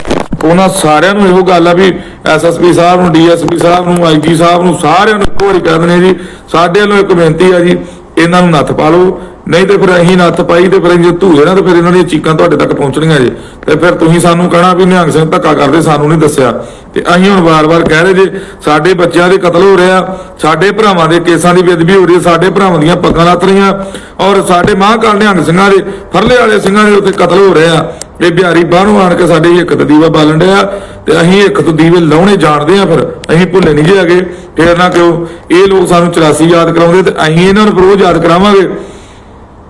ਉਹਨਾਂ ਸਾਰਿਆਂ ਨੂੰ ਇਹੋ ਗੱਲ ਆ ਵੀ ਐਸਐਸਪੀ ਸਾਹਿਬ ਨੂੰ ਡੀਐਸਪੀ ਸਾਹਿਬ ਨੂੰ ਆਈਜੀ ਸਾਹਿਬ ਨੂੰ ਸਾਰਿਆਂ ਨੂੰ ਇੱਕੋ ਵਾਰੀ ਕਹਿ ਦਿੰਦੇ ਜੀ। ਸਾਡੇ ਵੱਲੋਂ ਇੱਕ ਬੇਨਤੀ ਆ ਜੀ, ਇਹਨਾਂ ਨੂੰ ਨੱਥ ਪਾ ਲਓ। ਨਹੀਂ ਤੇ ਫਿਰ ਅਸੀਂ ਨੱਥ ਪਾਈ ਤੇ ਫਿਰ ਜੇ ਧੂਏ ਨਾ ਤੇ ਫਿਰ ਇਹਨਾਂ ਦੀਆਂ ਚੀਕਾਂ ਤੁਹਾਡੇ ਤੱਕ ਪਹੁੰਚਣੀਆਂ ਜੇ। ਤੇ ਫਿਰ ਤੁਸੀਂ ਸਾਨੂੰ ਕਹਿਣਾ ਵੀ ਨਿਹੰਗ ਸਿੰਘ ਧੱਕਾ ਕਰਦੇ, ਸਾਨੂੰ ਨਹੀਂ ਦੱਸਿਆ। ਤੇ ਅਸੀਂ ਹੁਣ ਵਾਰ-ਵਾਰ ਕਹਿ ਰਹੇ ਜੇ, ਸਾਡੇ ਬੱਚਿਆਂ ਦੇ ਕਤਲ ਹੋ ਰਿਹਾ, ਸਾਡੇ ਭਰਾਵਾਂ ਦੇ ਕੇਸਾਂ ਦੀ ਬੇਅਦਬੀ ਹੋ ਰਹੀ ਹੈ, ਸਾਡੇ ਭਰਾਵਾਂ ਦੀਆਂ ਪੱਗਾਂ ਲੱਤ ਰਹੀਆਂ, ਔਰ ਸਾਡੇ ਮਹਾਂਕਾਲ ਨਿਹੰਗ ਸਿੰਘਾਂ ਦੇ, ਫਰਲੇ ਵਾਲੇ ਸਿੰਘਾਂ ਦੇ ਉੱਤੇ ਕਤਲ ਹੋ ਰਿਹਾ ਇਹ ਬਿਹਾਰੀ ਬਾਹਰੋਂ ਆਣ ਕੇ ਸਾਡੇ ਇੱਕ ਤੋਂ ਦੀਵਾ ਬਾਲਣ ਡਿਆ, ਤੇ ਅਸੀਂ ਇੱਕ ਤੋਂ ਦੀਵੇ ਲਾਉਣੇ ਜਾਣਦੇ ਆ ਫਿਰ, ਅਸੀਂ ਭੁੱਲੇ ਨਹੀਂ ਜੇ ਹੈਗੇ। ਫੇਰ ਨਾ ਕਿਉਂ, ਇਹ ਲੋਕ ਸਾਨੂੰ 84 ਯਾਦ ਕਰਾਉਂਦੇ ਤੇ ਅਸੀਂ ਇਹਨਾਂ ਨੂੰ ਰੋਜ਼ ਯਾਦ ਕਰਾਵਾਂਗੇ।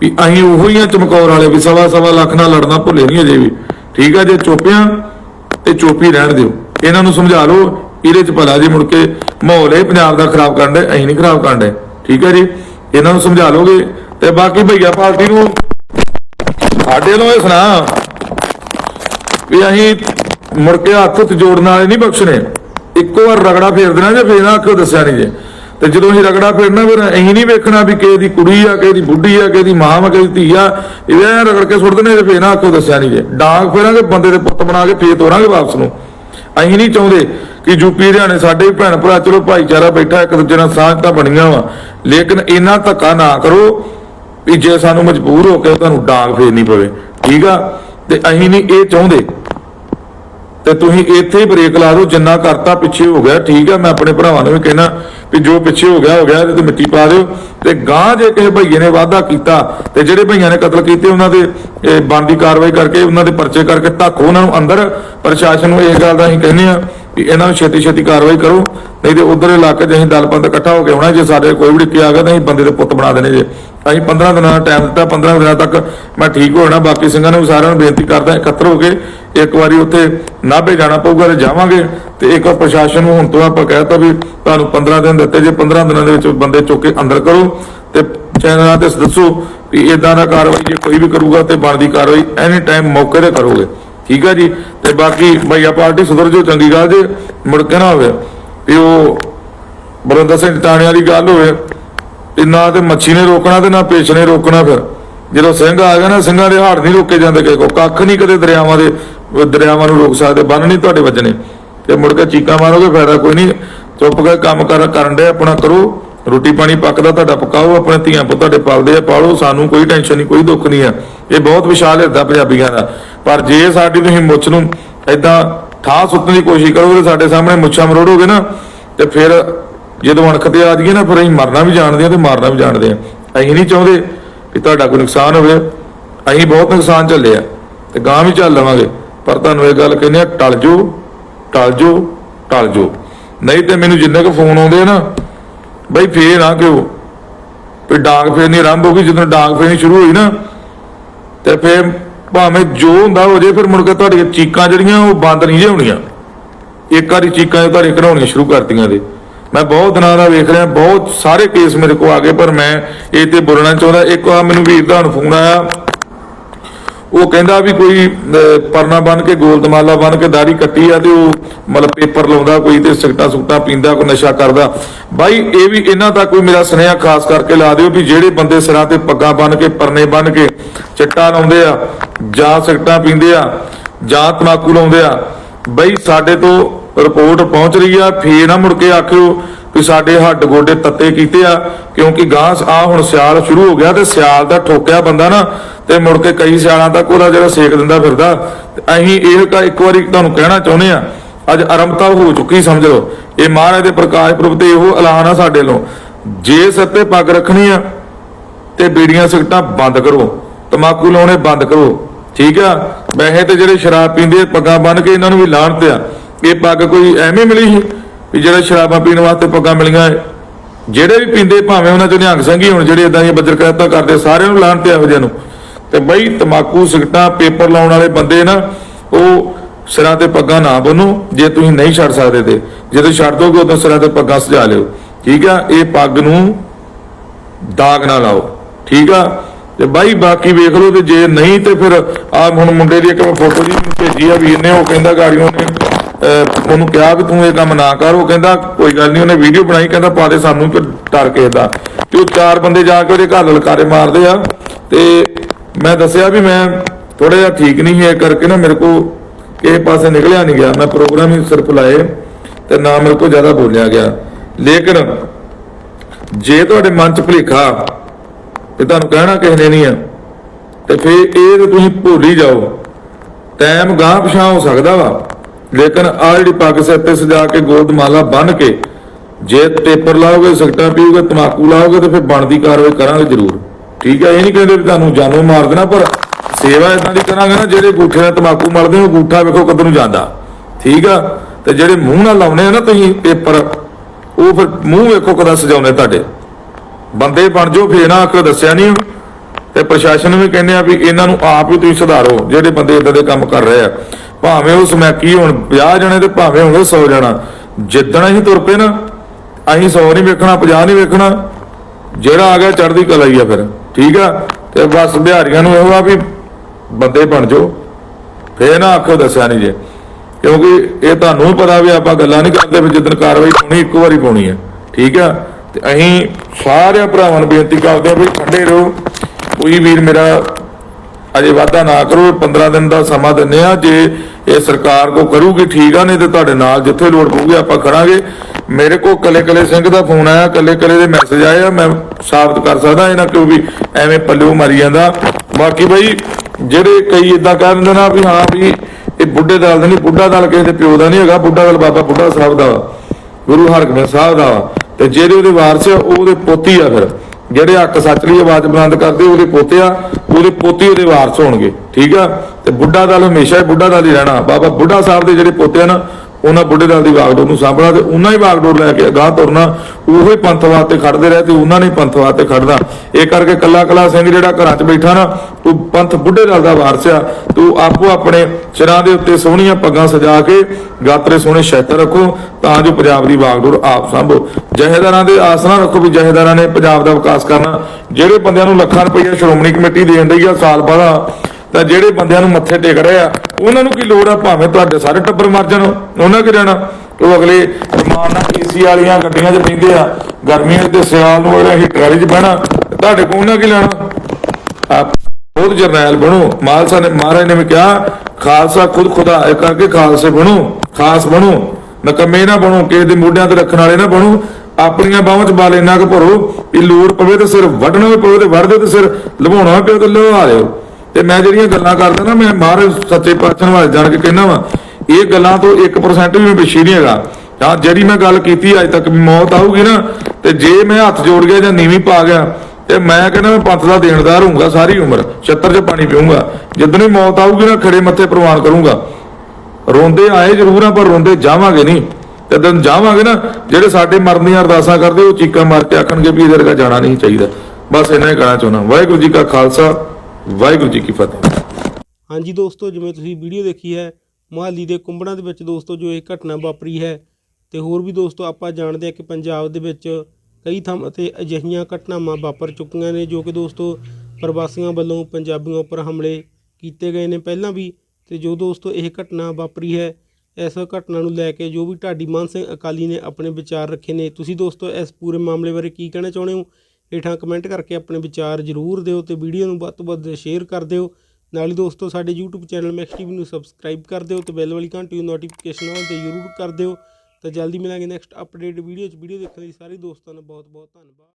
ਵੀ ਅਸੀਂ ਉਹੋ ਹੀ ਆ ਚਮਕੌਰ ਵਾਲੇ ਵੀ ਸਵਾ ਸਵਾ ਲੱਖ ਨਾਲ ਲੜਨਾ ਭੁੱਲੇ ਨਹੀਂ ਅਜੇ ਵੀ। ਠੀਕ ਆ, ਜੇ ਚੋਪਿਆਂ ਤੇ ਚੋਪੀ ਰਹਿਣ ਦਿਓ। ਇਹਨਾਂ ਨੂੰ ਸਮਝਾ ਲਓ, ਇਹਦੇ ਚ ਭਲਾ ਜੀ ਮੁੜ ਕੇ ਮਾਹੌਲ ਇਹ ਪੰਜਾਬ ਦਾ ਖਰਾਬ ਕਰਨ ਦੇ ਅਸੀਂ ਨਹੀਂ ਖਰਾਬ ਕਰਨ ਦੇ ਠੀਕ ਹੈ ਜੀ? ਇਹਨਾਂ ਨੂੰ ਸਮਝਾ ਲੋਗੇ ਤੇ ਬਾਕੀ ਭਈਆ ਪਾਰਟੀ ਨੂੰ ਸਾਡੇ ਨੂੰ ਇਹ ਸੁਣਾ ਵੀ ਅਸੀਂ ਮੁੜ ਕੇ ਹੱਥ ਜੋੜਨ ਵਾਲੇ ਨਹੀਂ ਬਖਸ਼ਣੇ ਇੱਕੋ ਵਾਰ ਰਗੜਾ ਫੇਰ ਦੇਣਾ ਜੇ ਫੇਰ ਨਾ ਆਖੋ ਦੱਸਿਆ ਨਹੀਂ ਜੇ? ਤੇ ਜਦੋਂ ਅਸੀਂ ਰਗੜਾ ਫੇਰਨਾ ਫਿਰ ਅਸੀਂ ਨਹੀਂ ਵੇਖਣਾ ਵੀ ਕਿਸੇ ਦੀ ਕੁੜੀ ਆ, ਕਿਸੇ ਦੀ ਬੁੱਢੀ ਆ, ਕਿਸੇ ਦੀ ਮਾਂ ਆ ਕਿਸੇ ਦੀ ਧੀ ਆ। ਇਹ ਐਂ ਰਗੜ ਕੇ ਸੁੱਟ ਦੇਣੇ ਤੇ ਫੇਰ ਨਾ ਆਖੋ ਦੱਸਿਆ ਨਹੀਂ ਜੇ। ਡਾਂਗ ਫੇਰਾਂਗੇ, ਬੰਦੇ ਦੇ ਪੁੱਤ ਬਣਾ ਕੇ ਫੇਰ ਤੋਰਾਂਗੇ ਵਾਪਸ ਨੂੰ। ਅਸੀਂ ਨਹੀਂ ਚਾਹੁੰਦੇ ਕਿ ਯੂਪੀ ਹਰਿਆਣੇ ਸਾਡੇ ਵੀ ਭੈਣ ਭਰਾ, ਚਲੋ ਭਾਈਚਾਰਾ ਬੈਠਾ, ਇੱਕ ਦੂਜੇ ਨਾਲ ਸਾਂਝ ਤਾਂ ਬਣੀਆਂ ਵਾ। ਲੇਕਿਨ ਇੰਨਾ ਧੱਕਾ ਨਾ ਕਰੋ ਵੀ ਜੇ ਸਾਨੂੰ ਮਜਬੂਰ ਹੋ ਕੇ ਤੁਹਾਨੂੰ ਡਾਂਗ ਫੇਰਨੀ ਪਵੇ। ਠੀਕ ਆ? ਤੇ ਅਸੀਂ ਨਹੀਂ ਇਹ ਚਾਹੁੰਦੇ ਤੇ ਤੁਸੀਂ ਇੱਥੇ ਹੀ ਬ੍ਰੇਕ ਲਾ ਦਿਓ, ਜਿੰਨਾ ਕਰਤਾ ਪਿੱਛੇ ਹੋ ਗਿਆ, ਠੀਕ ਆ, ਮੈਂ ਆਪਣੇ ਭਰਾਵਾਂ ਨੂੰ ਵੀ ਕਹਿਣਾ ਵੀ ਜੋ ਪਿੱਛੇ ਹੋ ਗਿਆ ਹੋ ਗਿਆ, ਇਹਦੇ ਤੇ ਮਿੱਟੀ ਪਾ ਦਿਓ। ਤੇ ਗਾਂ ਜੇ ਕਿਸੇ ਭਈਏ ਨੇ ਵਾਅਦਾ ਕੀਤਾ, ਤੇ ਜਿਹੜੇ ਭਈਆਂ ਨੇ ਕਤਲ ਕੀਤੇ, ਉਹਨਾਂ ਦੇ, ਇਹ ਬਣਦੀ ਕਾਰਵਾਈ ਕਰਕੇ, ਉਹਨਾਂ ਦੇ ਪਰਚੇ ਕਰਕੇ ਧੱਕੋ ਉਹਨਾਂ ਨੂੰ ਅੰਦਰ। ਪ੍ਰਸ਼ਾਸਨ ਨੂੰ ਇਸ ਗੱਲ ਦਾ ਅਸੀਂ ਕਹਿੰਦੇ ਆ ਵੀ ਇਹਨਾਂ ਨੂੰ ਛੇਤੀ ਛੇਤੀ ਕਾਰਵਾਈ ਕਰੋ, ਨਹੀਂ ਤੇ ਉਧਰ ਇਲਾਕੇ 'ਚ ਅਸੀਂ ਦਲਪੰਦ ਇਕੱਠਾ ਹੋ ਕੇ ਆਉਣਾ, ਜੇ ਸਾਡੇ ਕੋਈ ਵੀ ਡਿੱਕੇ ਆ ਗਿਆ ਤਾਂ ਅਸੀਂ ਬੰਦੇ ਦੇ ਪੁੱਤ ਬਣਾ ਦੇਣੇ ਜੇ। ਅਸੀਂ 15 ਦਿਨਾਂ ਦਾ ਟਾਈਮ ਦਿੱਤਾ 15 ਦਿਨਾਂ ਤੱਕ ਮੈਂ ਠੀਕ ਹੋ ਜਾਣਾ, ਬਾਕੀ ਸਿੰਘਾਂ ਨੂੰ ਵੀ ਸਾਰਿਆਂ ਨੂੰ ਬੇਨਤੀ ਕਰਦਾ ਇਕੱਤਰ ਹੋ ਕੇ ਇੱਕ ਵਾਰੀ ਉੱਥੇ ਨਾਭੇ ਜਾਣਾ ਪਊਗਾ ਤੇ ਜਾਵਾਂਗੇ। ਤੇ ਇੱਕ ਵਾਰ ਪ੍ਰਸ਼ਾਸਨ ਨੂੰ ਹੁਣ ਤੋਂ ਆਪਾਂ ਕਹਿਤਾ ਵੀ ਤੁਹਾਨੂੰ 15 ਦਿਨ ਦਿੱਤੇ, ਜੇ 15 ਦਿਨਾਂ ਦੇ ਵਿੱਚ ਬੰਦੇ ਚੁੱਕ ਕੇ ਅੰਦਰ ਕਰੋ, ਤੇ ਚੈਨਲਾਂ ਤੇ ਦੱਸੋ ਵੀ ਇਦਾਂ ਦਾ ਕਾਰਵਾਈ ਜੇ ਕੋਈ ਵੀ ਕਰੂਗਾ ਤੇ ਬਣਦੀ ਕਾਰਵਾਈ ਐਨੀ ਟਾਈਮ ਮੌਕੇ ਤੇ ਕਰੋਗੇ। ਠੀਕ ਆ ਜੀ? ਤੇ ਬਾਕੀ ਭਈਆ ਪਾਰਟੀ ਸੁਧਰ ਜੋ ਚੰਗੀ ਗੱਲ ਜੇ, ਮੁੜ ਕੇ ਨਾ ਹੋਵੇ ਵੀ ਉਹ ਬਰਿੰਦਰ ਸਿੰਘ ਟਾਣਿਆਂ ਦੀ ਗੱਲ ਹੋਵੇ ਤੇ ਨਾ ਤੇ ਮੱਛੀ ਨੇ ਰੋਕਣਾ ਤੇ ਨਾ ਪੇਸ਼ ਨੇ ਰੋਕਣਾ ਫਿਰ। ਜਦੋਂ ਸਿੰਘ ਆ ਗਿਆ ਨਾ, ਸਿੰਘਾਂ ਦੇ ਹਾੜ ਨਹੀਂ ਰੋਕੇ ਜਾਂਦੇ ਕਿਸੇ ਕੋ ਕੱਖ ਨਹੀਂ ਕਦੇ ਦਰਿਆਵਾਂ ਦੇ, ਦਰਿਆਵਾਂ ਨੂੰ ਰੋਕ ਸਕਦੇ, ਬੰਨ ਨਹੀਂ ਤੁਹਾਡੇ ਵੱਜਣੇ। ਤੇ ਮੁੜ ਕੇ ਚੀਕਾਂ ਮਾਰੋਗੇ, ਫਾਇਦਾ ਕੋਈ ਨਹੀਂ। ਚੁੱਪ ਕੇ ਕੰਮ ਕਰ, ਕਰਨ ਦੇ ਆਪਣਾ ਕਰੋ। ਰੋਟੀ ਪਾਣੀ ਪੱਕਦਾ, ਤੁਹਾਡਾ ਪਕਾਓ ਆਪਣੇ ਧੀਆਂ ਪੁੱਤ ਤੁਹਾਡੇ ਪਾਲਦੇ ਆ, ਪਾਲੋ। ਸਾਨੂੰ ਕੋਈ ਟੈਨਸ਼ਨ ਨਹੀਂ, ਕੋਈ ਦੁੱਖ ਨਹੀਂ ਆ। ਇਹ ਬਹੁਤ ਵਿਸ਼ਾਲ ਹਿਰਦਾ ਪੰਜਾਬੀਆਂ ਦਾ। ਪਰ ਜੇ ਸਾਡੀ ਤੁਸੀਂ ਮੁੱਛ ਨੂੰ ਐਦਾਂ ਠਾਹ ਸੁੱਟਣ ਦੀ ਕੋਸ਼ਿਸ਼ ਕਰੋਗੇ ਤੇ ਸਾਡੇ ਸਾਹਮਣੇ ਮੁੱਛਾਂ ਮਰੋੜੋਗੇ ਨਾ, ਤੇ ਫਿਰ ਜਦੋਂ ਅਣਖ ਤੇ ਆ ਜਾਈਏ ਨਾ, ਫਿਰ ਅਸੀਂ ਮਰਨਾ ਵੀ ਜਾਣਦੇ ਆ ਤੇ ਮਾਰਨਾ ਵੀ ਜਾਣਦੇ ਆ ਅਸੀਂ ਨਹੀਂ ਚਾਹੁੰਦੇ ਕਿ ਤੁਹਾਡਾ ਕੋਈ ਨੁਕਸਾਨ ਹੋਵੇ। ਅਸੀਂ ਬਹੁਤ ਨੁਕਸਾਨ ਝੱਲਿਆ ਤੇ ਗਾਂ ਵੀ ਝੱਲ ਲਵਾਂਗੇ। ਪਰ ਤੁਹਾਨੂੰ ਇਹ ਗੱਲ ਕਹਿੰਦੇ ਆ, ਟਲ ਜੋ ਟਲ ਜੋ ਟਲ ਜੋ। ਨਹੀਂ ਤੇ ਮੈਨੂੰ ਜਿੰਨੇ ਕੁ ਫੋਨ ਆਉਂਦੇ ਆ ਨਾ, ਬਈ ਫੇਰ ਨਾ ਕਿਉਂ? ਵੀ ਡਾਂਗ ਫੇਰਨੀ ਆਰੰਭ ਹੋ ਗਈ, ਜਦੋਂ ਡਾਂਗ ਫੇਰਨੀ ਸ਼ੁਰੂ ਹੋਈ ਨਾ, ਤੇ ਫੇਰ ਭਾਵੇਂ ਜੋ ਹੁੰਦਾ ਹੋ ਜੇ, ਫਿਰ ਮੁੜ ਕੇ ਤੁਹਾਡੀਆਂ ਚੀਕਾਂ ਜਿਹੜੀਆਂ, ਉਹ ਬੰਦ ਨਹੀਂ ਜੇ ਹੋਣੀਆਂ। ਇੱਕ ਵਾਰੀ ਚੀਕਾਂ ਤੁਹਾਡੇ ਕਢਾਉਣੀਆਂ ਸ਼ੁਰੂ ਕਰਤੀਆਂ ਦੇ ਮੈਂ ਬਹੁਤ ਦਿਨਾਂ ਦਾ ਵੇਖ ਰਿਹਾ, ਬਹੁਤ ਸਾਰੇ ਕੇਸ ਮੇਰੇ ਕੋਲ ਆ ਗਏ, ਪਰ ਮੈਂ ਇਹ ਤੇ ਬੋਲਣਾ ਚਾਹੁੰਦਾ। ਇੱਕ ਵਾਰ ਮੈਨੂੰ ਵੀਰ ਦਾ ਫੋਨ ਆਇਆ। ਉਹ ਕਹਿੰਦਾ ਵੀ ਕੋਈ ਪਰਨਾ ਬਨ ਕੇ ਗੋਲ ਬਨ ਕੇ ਦਾੜੀ ਕੱਟੀ ਆ ਤੇ ਉਹ ਮਤਲਬ ਪੇਪਰ ਲਾਉਂਦਾ ਕੋਈ ਤੇ ਸਿਗਟਾਂ ਸੁਗਟਾਂ ਪੀਂਦਾ, ਕੋਈ ਨਸ਼ਾ ਕਰਦਾ। ਬਾਈ, ਇਹ ਵੀ ਇਹਨਾਂ ਦਾ ਕੋਈ ਮੇਰਾ ਸੁਨੇਹਾ ਖਾਸ ਕਰਕੇ ਲਾ ਦਿਓ ਵੀ ਜਿਹੜੇ ਬੰਦੇ ਸਿਰਾਂ ਤੇ ਪੱਗਾਂ ਬਨ ਕੇ, ਪਰਨੇ ਬਨ ਕੇ ਚਿੱਟਾ ਲਾਉਂਦੇ ਆ, ਜਾਂ ਸਿਗਟਾਂ ਪੀਂਦੇ ਆ, ਜਾਂ ਤਮਾਕੂ ਲਾਉਂਦੇ ਆ, ਬਈ, ਸਾਡੇ ਤੋਂ ਰਿਪੋਰਟ ਪਹੁੰਚ ਰਹੀ ਆ, ਫੇਰ ਨਾ ਮੁੜ ਕੇ ਆਖਿਓ ਵੀ ਸਾਡੇ ਹੱਡ ਗੋਡੇ ਤੱਤੇ ਕੀਤੇ ਆ, ਕਿਉਂਕਿ ਗਾਂ ਆ ਹੁਣ ਸਿਆਲ ਸ਼ੁਰੂ ਹੋ ਗਿਆ ਤੇ ਸਿਆਲ ਦਾ ਠੋਕਿਆ ਬੰਦਾ ਨਾ, ਤੇ ਮੁੜ ਕੇ ਕਈ ਸਿਆਲਾਂ ਤੱਕ ਉਹਦਾ ਜਿਹੜਾ ਸੇਕ ਦਿੰਦਾ ਫਿਰਦਾ। ਅਸੀਂ ਇਹ ਤਾਂ ਇੱਕ ਵਾਰੀ ਤੁਹਾਨੂੰ ਕਹਿਣਾ ਚਾਹੁੰਦੇ ਆ, ਅੱਜ ਆਰੰਭਤਾ ਹੋ ਚੁੱਕੀ ਸਮਝ ਲਓ। ਇਹ ਮਹਾਰਾਜ ਦੇ ਪ੍ਰਕਾਸ਼ ਪੁਰਬ ਤੇ ਇਹੋ ਐਲਾਨ ਆ ਸਾਡੇ ਲੋ ਜੇ ਸੱਤੇ ਪੱਗ ਰੱਖਣੀ ਆ, ਤੇ ਬੀੜੀਆਂ ਸਿਗਟਾਂ ਬੰਦ ਕਰੋ, ਤਮਾਕੂ ਲਾਉਣੇ ਬੰਦ ਕਰੋ, ਠੀਕ ਆ? ਵੈਸੇ ਤੇ ਜਿਹੜੇ ਸ਼ਰਾਬ ਪੀਂਦੇ ਪੱਗਾਂ ਬੰਨ ਕੇ ਇਹਨਾਂ ਨੂੰ ਵੀ ਲਾਹਣਤ ਆ। ਇਹ ਪੱਗ ਕੋਈ ਐਵੇਂ ਮਿਲੀ ਸੀ? ਵੀ ਜਿਹੜੇ ਸ਼ਰਾਬਾਂ ਪੀਣ ਵਾਸਤੇ ਪੱਗਾਂ ਮਿਲੀਆਂ, ਜਿਹੜੇ ਵੀ ਪੀਂਦੇ ਭਾਵੇਂ ਉਹਨਾਂ ਚੋਂ ਨਿਹੰਗ ਸਿੰਘੀ ਹੁਣ, ਜਿਹੜੇ ਇਦਾਂ ਦੀਆਂ ਬੱਜਰ ਕਰਦੇ, ਸਾਰਿਆਂ ਨੂੰ ਲਾਹਣਤ ਤੇ ਇਹੋ ਜਿਹਿਆਂ ਨੂੰ। ਤੇ ਬਈ ਤਮਾਕੂ, ਸਿਗਟਾਂ, ਪੇਪਰ ਲਾਉਣ ਵਾਲੇ ਬੰਦੇ ਨਾ, ਉਹ ਸਿਰਾਂ ਤੇ ਪੱਗਾਂ ਨਾ ਬੰਨੋ, ਜੇ ਤੁਸੀਂ ਨਹੀਂ ਛੱਡ ਸਕਦੇ ਤੇ। ਜਦੋਂ ਛੱਡ ਦੋਗੇ, ਉਦੋਂ ਸਿਰਾਂ ਤੇ ਪੱਗਾਂ ਸਜਾ ਲਿਓ। ਠੀਕ ਆ? ਇਹ ਪੱਗ ਨੂੰ ਦਾਗ ਨਾ ਲਾਓ। ਠੀਕ ਆ? ਤੇ ਬਾਈ ਬਾਕੀ ਵੇਖ ਲਓ ਤੇ ਜੇ ਨਹੀਂ ਤੇ ਫਿਰ ਆ ਹੁਣ ਮੁੰਡੇ ਦੀ ਇੱਕ ਮੈਂ ਫੋਟੋ ਜੀ ਭੇਜੀ ਆ ਵੀਰ ਨੇ ਉਹ ਕਹਿੰਦਾ ਗਾੜੀਆਂ ਨੇ ਉਹਨੂੰ ਕਿਹਾ ਵੀ ਤੂੰ ਇਹ ਕੰਮ ਨਾ ਕਰ, ਉਹ ਕਹਿੰਦਾ ਕੋਈ ਗੱਲ ਨਹੀਂ, ਉਹਨੇ ਵੀਡੀਓ ਬਣਾਈ, ਕਹਿੰਦਾ ਪਾ ਦੇ ਸਾਨੂੰ ਕਿ ਡਰ ਕੇ ਦਾ। ਤੇ ਉਹ ਚਾਰ ਬੰਦੇ ਜਾ ਕੇ ਉਹਦੇ ਘਰ ਲਲਕਾਰੇ ਮਾਰਦੇ ਆ ਤੇ ਮੈਂ ਦੱਸਿਆ ਵੀ ਮੈਂ ਥੋੜਾ ਜਿਹਾ ਠੀਕ ਨਹੀਂ ਹੈ ਕਰਕੇ ਨਾ ਮੇਰੇ ਕੋ ਕਿਸੇ ਪਾਸੇ ਨਿਕਲਿਆ ਨਹੀਂ ਗਿਆ। ਮੈਂ ਪ੍ਰੋਗਰਾਮ ਹੀ ਸਿਰਫ ਲਾਏ ਤੇ ਨਾ ਮੇਰੇ ਕੋ ਜ਼ਿਆਦਾ ਬੋਲਿਆ ਗਿਆ। ਲੇਕਿਨ ਜੇ ਤੁਹਾਡੇ ਮਨ ਚ ਭੁਲੇਖਾ ਤੇ ਤੁਹਾਨੂੰ ਕਹਿਣਾ ਕਿਸੇ ਨੇ ਨਹੀਂ ਆ, ਤੇ ਫੇਰ ਇਹ ਤੇ ਤੁਸੀਂ ਭੁੱਲ ਹੀ ਜਾਓ। ਟਾਈਮ ਗਾਂ ਪਛਾਂ ਹੋ ਸਕਦਾ ਵਾ। ਲੇਕਿਨ ਆ ਜਿਹੜੀ ਪੱਗ ਸਿਰ ਤੇ ਸਜਾ ਕੇ ਗੋਦ ਬੰਨ ਕੇ ਜੇ ਪੇਪਰ ਲਾਓਗੇ ਸਿਗਟਾਂ ਪੀਓਗੇ ਤਮਾਕੂ ਲਾਓਗੇ, ਤੇ ਫਿਰ ਬਣਦੀ ਕਾਰਵਾਈ ਕਰਾਂਗੇ ਜ਼ਰੂਰ। ਠੀਕ ਹੈ, ਇਹ ਨਹੀਂ ਕਹਿੰਦੇ ਵੀ ਤੁਹਾਨੂੰ ਜਾਨੋਂ ਮਾਰ ਦੇਣਾ, ਪਰ ਸੇਵਾ ਇਦਾਂ ਦੀ ਕਰਾਂਗੇ ਨਾ, ਜਿਹੜੇ ਗੂਠੇ ਨਾਲ ਤਮਾਕੂ ਮਲਦੇ ਹੋ ਗੂਠਾ ਵੇਖੋ ਕਦੋਂ ਨੂੰ ਜਾਂਦਾ। ਠੀਕ ਆ? ਤੇ ਜਿਹੜੇ ਮੂੰਹ ਨਾਲ ਲਾਉਣੇ ਆ ਨਾ ਤੁਸੀਂ ਪੇਪਰ, ਉਹ ਫਿਰ ਮੂੰਹ ਵੇਖੋ ਕਦਾ ਸਜਾਉਂਦੇ ਤੁਹਾਡੇ। ਬੰਦੇ ਬਣ ਜਾਓ, ਫੇਰ ਨਾ ਆਖੋ ਦੱਸਿਆ ਨਹੀਂ ਤੇ ਪ੍ਰਸ਼ਾਸਨ ਨੂੰ ਵੀ ਕਹਿੰਦੇ ਆ ਵੀ ਇਹਨਾਂ ਨੂੰ ਆਪ ਹੀ ਤੁਸੀਂ ਸੁਧਾਰੋ, ਜਿਹੜੇ ਬੰਦੇ ਇਦਾਂ ਦੇ ਕੰਮ ਕਰ ਰਹੇ ਆ। ਭਾਵੇਂ ਉਹ ਸਮੈਕੀ ਹੁਣ 50 ਜਣੇ ਤੇ ਭਾਵੇਂ ਹੋਵੇ 100 ਜਣਾ, ਜਿੱਦਣ ਅਸੀਂ ਤੁਰ ਪਏ ਨਾ, ਅਸੀਂ 100 ਨਹੀਂ ਵੇਖਣਾ 50 ਨਹੀਂ ਵੇਖਣਾ, ਜਿਹੜਾ ਆ ਗਿਆ ਚੜ੍ਹਦੀ ਕਲਾ ਹੀ ਆ ਫਿਰ, ਠੀਕ ਆ? ਤੇ ਬਸ ਬਿਹਾਰੀਆਂ ਨੂੰ ਇਹੋ ਆ ਵੀ ਬੰਦੇ ਬਣ ਜਾਓ। ਫੇਰ ਨਾ ਆਖੋ ਦੱਸਿਆ ਨਹੀਂ ਜੇ, ਕਿਉਂਕਿ ਇਹ ਤੁਹਾਨੂੰ ਪਤਾ ਵੀ ਆਪਾਂ ਗੱਲਾਂ ਨਹੀਂ ਕਰਦੇ ਵੀ ਜਿੱਦਣ ਕਾਰਵਾਈ ਹੋਣੀ, ਇੱਕ ਵਾਰੀ ਪਾਉਣੀ ਹੈ ਠੀਕ ਆ? ਤੇ ਅਸੀਂ ਸਾਰਿਆਂ ਭਰਾਵਾਂ ਨੂੰ ਬੇਨਤੀ ਕਰਦੇ ਆ ਵੀ ਠੰਡੇ ਰਹੋ। ਕੋਈ ਵੀਰ ਮੇਰਾ ਅਜੇ ਵਾਅਦਾ ਨਾ ਕਰੋ 15 ਦਿਨ ਦਾ ਸਮਾਂ ਦਿੰਨੇ ਆ ਜੇ ਇਹ ਸਰਕਾਰ ਕੋ ਕਰੂਗੀ, ਠੀਕ ਆ, ਨਹੀਂ ਤੇ ਤੁਹਾਡੇ ਨਾਲ ਜਿੱਥੇ ਲੋੜ ਪਊਗੀ ਆਪਾਂ ਕਰਾਂਗੇ। ਮੇਰੇ ਕੋ ਕੱਲੇ ਕੱਲੇ ਸਿੰਘ ਦਾ ਫੋਨ ਆਇਆ ਕੱਲੇ ਕੱਲੇ ਦੇ ਮੈਸੇਜ ਆਏ ਆ, ਮੈਂ ਸਾਬਤ ਕਰ ਸਕਦਾ ਇਹਨਾਂ ਕਿਉਂ ਵੀ ਐਵੇਂ ਪੱਲਿਓ ਮਾਰੀ ਜਾਂਦਾ। ਬਾਕੀ ਬਈ, ਜਿਹੜੇ ਕਈ ਇਦਾਂ ਕਹਿ ਦਿੰਦੇ ਨਾ ਵੀ ਹਾਂ ਵੀ ਇਹ ਬੁੱਢੇ ਦਲ ਦਾ ਨਹੀਂ, ਬੁੱਢਾ ਦਲ ਕਿਸੇ ਦੇ ਪਿਓ ਦਾ ਨਹੀਂ ਹੈਗਾ, ਬੁੱਢਾ ਦਲ ਬਾਬਾ ਬੁੱਢਾ ਸਾਹਿਬ ਦਾ ਵਾ, ਗੁਰੂ ਹਰਗੋਬਿੰਦ ਸਾਹਿਬ ਦਾ ਵਾ। ਤੇ ਜਿਹੜੇ ਉਹਦੇ ਵਾਰਸ ਆ ਉਹਦੇ ਪੋਤੀ ਆ ਫਿਰ। ਜਿਹੜੇ ਹੱਕ ਸੱਚ ਲਈ ਆਵਾਜ਼ ਬੁਲੰਦ ਕਰਦੇ, ਉਹਦੇ ਪੋਤੇ ਆ, ਉਹਦੇ ਪੋਤੀ ਉਹਦੇ ਵਾਰਸ ਹੋਣਗੇ, ਠੀਕ ਆ? ਤੇ ਬੁੱਢਾ ਦਲ ਹਮੇਸ਼ਾ ਹੀ ਬੁੱਢਾ ਦਲ ਹੀ ਰਹਿਣਾ। ਬਾਬਾ ਬੁੱਢਾ ਸਾਹਿਬ ਦੇ ਜਿਹੜੇ ਪੋਤੇ ਆ ਨਾ ਉਹਨਾਂ ਬੁੱਢੇ ਦਲ ਦੀ ਵਾਗਡੋਰ ਨੂੰ ਸਾਂਭਣਾ ਤੇ ਉਹਨਾਂ ਹੀ ਵਾਗਡੋਰ ਲੈ ਕੇ ਅਗਾਹ ਤੁਰਨਾ, ਉਹੋ ਹੀ ਪੰਥ ਖੜਦੇ ਰਹੇ ਤੇ ਉਹਨਾਂ ਨੇ ਪੰਥ ਵਾਸਤੇ ਖੜਨਾ ਇਹ ਕਰਕੇ ਕੱਲਾ ਕੱਲਾ ਸਿੰਘ ਜਿਹੜਾ ਘਰਾਂ 'ਚ ਬੈਠਾ ਨਾ, ਤੂੰ ਪੰਥ ਬੁੱਢੇ ਦਲ ਦਾ ਵਾਰਸ ਆ, ਤੂੰ ਆਪੋ ਆਪਣੇ ਸਿਰਾਂ ਦੇ ਉੱਤੇ ਸੋਹਣੀਆਂ ਪੱਗਾਂ ਸਜਾ ਕੇ ਗਾਤਰੇ ਸੋਹਣੇ ਸ਼ੈਤਰ ਰੱਖੋ, ਤਾਂ ਜੋ ਪੰਜਾਬ ਦੀ ਵਾਗਡੋਰ ਆਪ ਸੰਭੋ। ਜਹੇਦਾਰਾਂ ਦੇ ਆਸਰਾ ਰੱਖੋ ਵੀ ਜਹੇਦਾਰਾਂ ਨੇ ਪੰਜਾਬ ਦਾ ਵਿਕਾਸ ਕਰਨਾ। ਜਿਹੜੇ ਬੰਦਿਆਂ ਨੂੰ ਲੱਖਾਂ ਰੁਪਈਆ ਸ਼੍ਰੋਮਣੀ ਕਮੇਟੀ ਦੇਣ ਡਈ ਆ, ਸਾਲ ਬਾਅਦ ਤਾਂ ਜਿਹੜੇ ਬੰਦਿਆਂ ਨੂੰ ਮੱਥੇ ਟੇਕ ਰਹੇ ਆ, ਉਹਨਾਂ ਨੂੰ ਕੀ ਲੋੜ ਆ ਭਾਵੇਂ ਤੁਹਾਡੇ ਸਾਰੇ ਟੱਬਰ ਮਰ ਜਾਣ, ਉਹਨਾਂ ਕੀ ਰਹਿਣਾ? ਉਹ ਅਗਲੇ ਰਮਾਨ ਨਾਲ ਏਸੀ ਵਾਲੀਆਂ ਗੱਡੀਆਂ 'ਚ ਬੈਠੇ ਆ, ਗਰਮੀਆਂ ਤੇ ਸਿਆਲ ਨੂੰ ਅਗਲੇ ਹੀਟਰ ਵਾਲੀ 'ਚ ਬਹਿਣਾ। ਤੁਹਾਡੇ ਕੋਲ ਉਹਨਾਂ ਕੀ ਲੈਣਾ? ਆਪ ਖੁਦ ਜਰਨੈਲ ਬਣੋ। ਮਾਲਸਾ ਨੇ ਮਹਾਰਾਜ ਨੇ ਵੀ ਕਿਹਾ, ਖਾਲਸਾ ਖੁਦ ਖੁਦਾ, ਇਹ ਕਰਕੇ ਖਾਲਸੇ ਬਣੋ, ਖਾਸ ਬਣੋ। ਨਕਮੇ ਨਾ ਬਣੋ, ਕਿਸੇ ਦੇ ਮੋਢਿਆਂ ਤੇ ਰੱਖਣ ਵਾਲੇ ਨਾ ਬਣੋ। ਆਪਣੀਆਂ ਬਾਹਾਂ 'ਚ ਬਾਲ ਇੰਨਾ ਕੁ ਭਰੋ ਇਹ ਲੋੜ ਪਵੇ ਤੇ ਸਿਰ ਵੱਢਣਾ ਵੀ ਪਵੇ ਤੇ ਵੱਢ ਦਿਓ ਤੇ ਸਿਰ ਲਵਾਉਣਾ ਵੀ ਪਿਓ ਤੇ ਲਵਾ ਲਿਓ ਤੇ ਮੈਂ ਜਿਹੜੀਆਂ ਗੱਲਾਂ ਕਰਦਾ ਨਾ, ਮੈਂ ਮਹਾਰਾਜ ਸੱਚੇ ਪਾਤਸ਼ਾਹ ਨੂੰ ਜਾਣ ਕੇ ਕਹਿੰਦਾ ਵਾ, ਇਹ ਗੱਲਾਂ ਤੋਂ 1% ਵੀ ਮੈਂ ਪਿੱਛੇ ਨਹੀਂ ਹੈਗਾ। ਤਾਂ ਜਿਹੜੀ ਮੈਂ ਗੱਲ ਕੀਤੀ, ਅੱਜ ਤੱਕ ਵੀ ਮੌਤ ਆਊਗੀ ਨਾ, ਤੇ ਜੇ ਮੈਂ ਹੱਥ ਜੋੜ ਗਿਆ ਜਾਂ ਨੀਵੀਂ ਪਾ ਗਿਆ, ਤੇ ਮੈਂ ਕਹਿੰਦਾ ਮੈਂ ਪੰਥ ਦਾ ਦੇਣਦਾਰ ਹੋਊਗਾ ਸਾਰੀ ਉਮਰ, ਛੱਤਰ 'ਚ ਪਾਣੀ ਪੀਊਂਗਾ। ਜਦੋਂ ਹੀ ਮੌਤ ਆਊਗੀ ਨਾ, ਖੜੇ ਮੱਥੇ ਪ੍ਰਵਾਨ ਕਰੂੰਗਾ। ਰੋਂਦੇ ਆਏ ਜ਼ਰੂਰ ਆ, ਪਰ ਰੋਂਦੇ ਜਾਵਾਂਗੇ ਨਹੀਂ। ਤੇ ਜਦੋਂ ਜਾਵਾਂਗੇ ਨਾ, ਜਿਹੜੇ ਸਾਡੇ ਮਰਨ ਦੀਆਂ ਅਰਦਾਸਾਂ ਕਰਦੇ, ਉਹ ਚੀਕਾਂ ਮਾਰ ਕੇ ਆਖਣਗੇ ਵੀ ਇਹਦੇ ਵਰਗਾ ਜਾਣਾ ਨਹੀਂ ਚਾਹੀਦਾ। ਬਸ ਇਹਨਾਂ ਹੀ ਕਹਿਣਾ ਚਾਹੁੰਦਾ। ਵਾਹਿਗੁਰੂ ਜੀ ਕਾ ਖਾਲਸਾ। ਵਾਹਿਗੁਰੂ ਜੀ ਕੀ ਫਤਿਹ। ਹਾਂਜੀ ਦੋਸਤੋ, ਜਿਵੇਂ ਤੁਸੀਂ ਵੀਡੀਓ ਦੇਖੀ ਹੈ, ਮੁਹਾਲੀ ਦੇ ਕੁੰਬੜਾਂ ਦੇ ਵਿੱਚ ਦੋਸਤੋ ਜੋ ਇਹ ਘਟਨਾ ਵਾਪਰੀ ਹੈ, ਤੇ ਹੋਰ ਵੀ ਦੋਸਤੋ ਆਪਾਂ ਜਾਣਦੇ ਹਾਂ ਕਿ ਪੰਜਾਬ ਦੇ ਵਿੱਚ ਕਈ ਥਾਵਾਂ ਤੇ ਅਜਿਹੀਆਂ ਘਟਨਾਵਾਂ ਵਾਪਰ ਚੁੱਕੀਆਂ ਨੇ ਜੋ ਕਿ ਦੋਸਤੋ ਪ੍ਰਵਾਸੀਆਂ ਵੱਲੋਂ ਪੰਜਾਬੀਆਂ ਉੱਪਰ ਹਮਲੇ ਕੀਤੇ ਗਏ ਨੇ ਪਹਿਲਾਂ ਵੀ, ਤੇ ਜੋ ਦੋਸਤੋ ਇਹ ਘਟਨਾ ਵਾਪਰੀ ਹੈ, ਇਸ ਘਟਨਾ ਨੂੰ ਲੈ ਕੇ ਜੋ ਵੀ ਢਾਡੀ ਮਾਨ ਸਿੰਘ ਅਕਾਲੀ ਨੇ ਆਪਣੇ ਵਿਚਾਰ ਰੱਖੇ ਨੇ। ਤੁਸੀਂ ਦੋਸਤੋ ਇਸ ਪੂਰੇ ਮਾਮਲੇ ਬਾਰੇ ਕੀ ਕਹਿਣਾ ਚਾਹੁੰਦੇ ਹੋ? ਹੇਠਾਂ ਕਮੈਂਟ ਕਰਕੇ ਆਪਣੇ ਵਿਚਾਰ ਜ਼ਰੂਰ ਦਿਓ ਤੇ ਵੀਡੀਓ ਨੂੰ ਵੱਧ ਤੋਂ ਵੱਧ ਸ਼ੇਅਰ ਕਰ ਦਿਓ। ਨਾਲ ਹੀ ਦੋਸਤੋ, ਸਾਡੇ YouTube ਚੈਨਲ ਮੈਕਸ ਟੀਵੀ ਨੂੰ ਸਬਸਕ੍ਰਾਈਬ ਕਰ ਦਿਓ ਤੇ ਬੈਲ ਵਾਲੀ ਘੰਟੀ ਨੂੰ ਨੋਟੀਫਿਕੇਸ਼ਨ ਆਉਣ ਤੇ ਜ਼ਰੂਰ ਕਰ ਦਿਓ। ਤਾਂ ਜਲਦੀ ਮਿਲਾਂਗੇ ਨੈਕਸਟ ਅਪਡੇਟ ਵੀਡੀਓ 'ਚ। ਵੀਡੀਓ ਦੇਖਣ ਲਈ ਸਾਰੇ ਦੋਸਤਾਂ ਦਾ ਬਹੁਤ ਬਹੁਤ ਧੰਨਵਾਦ।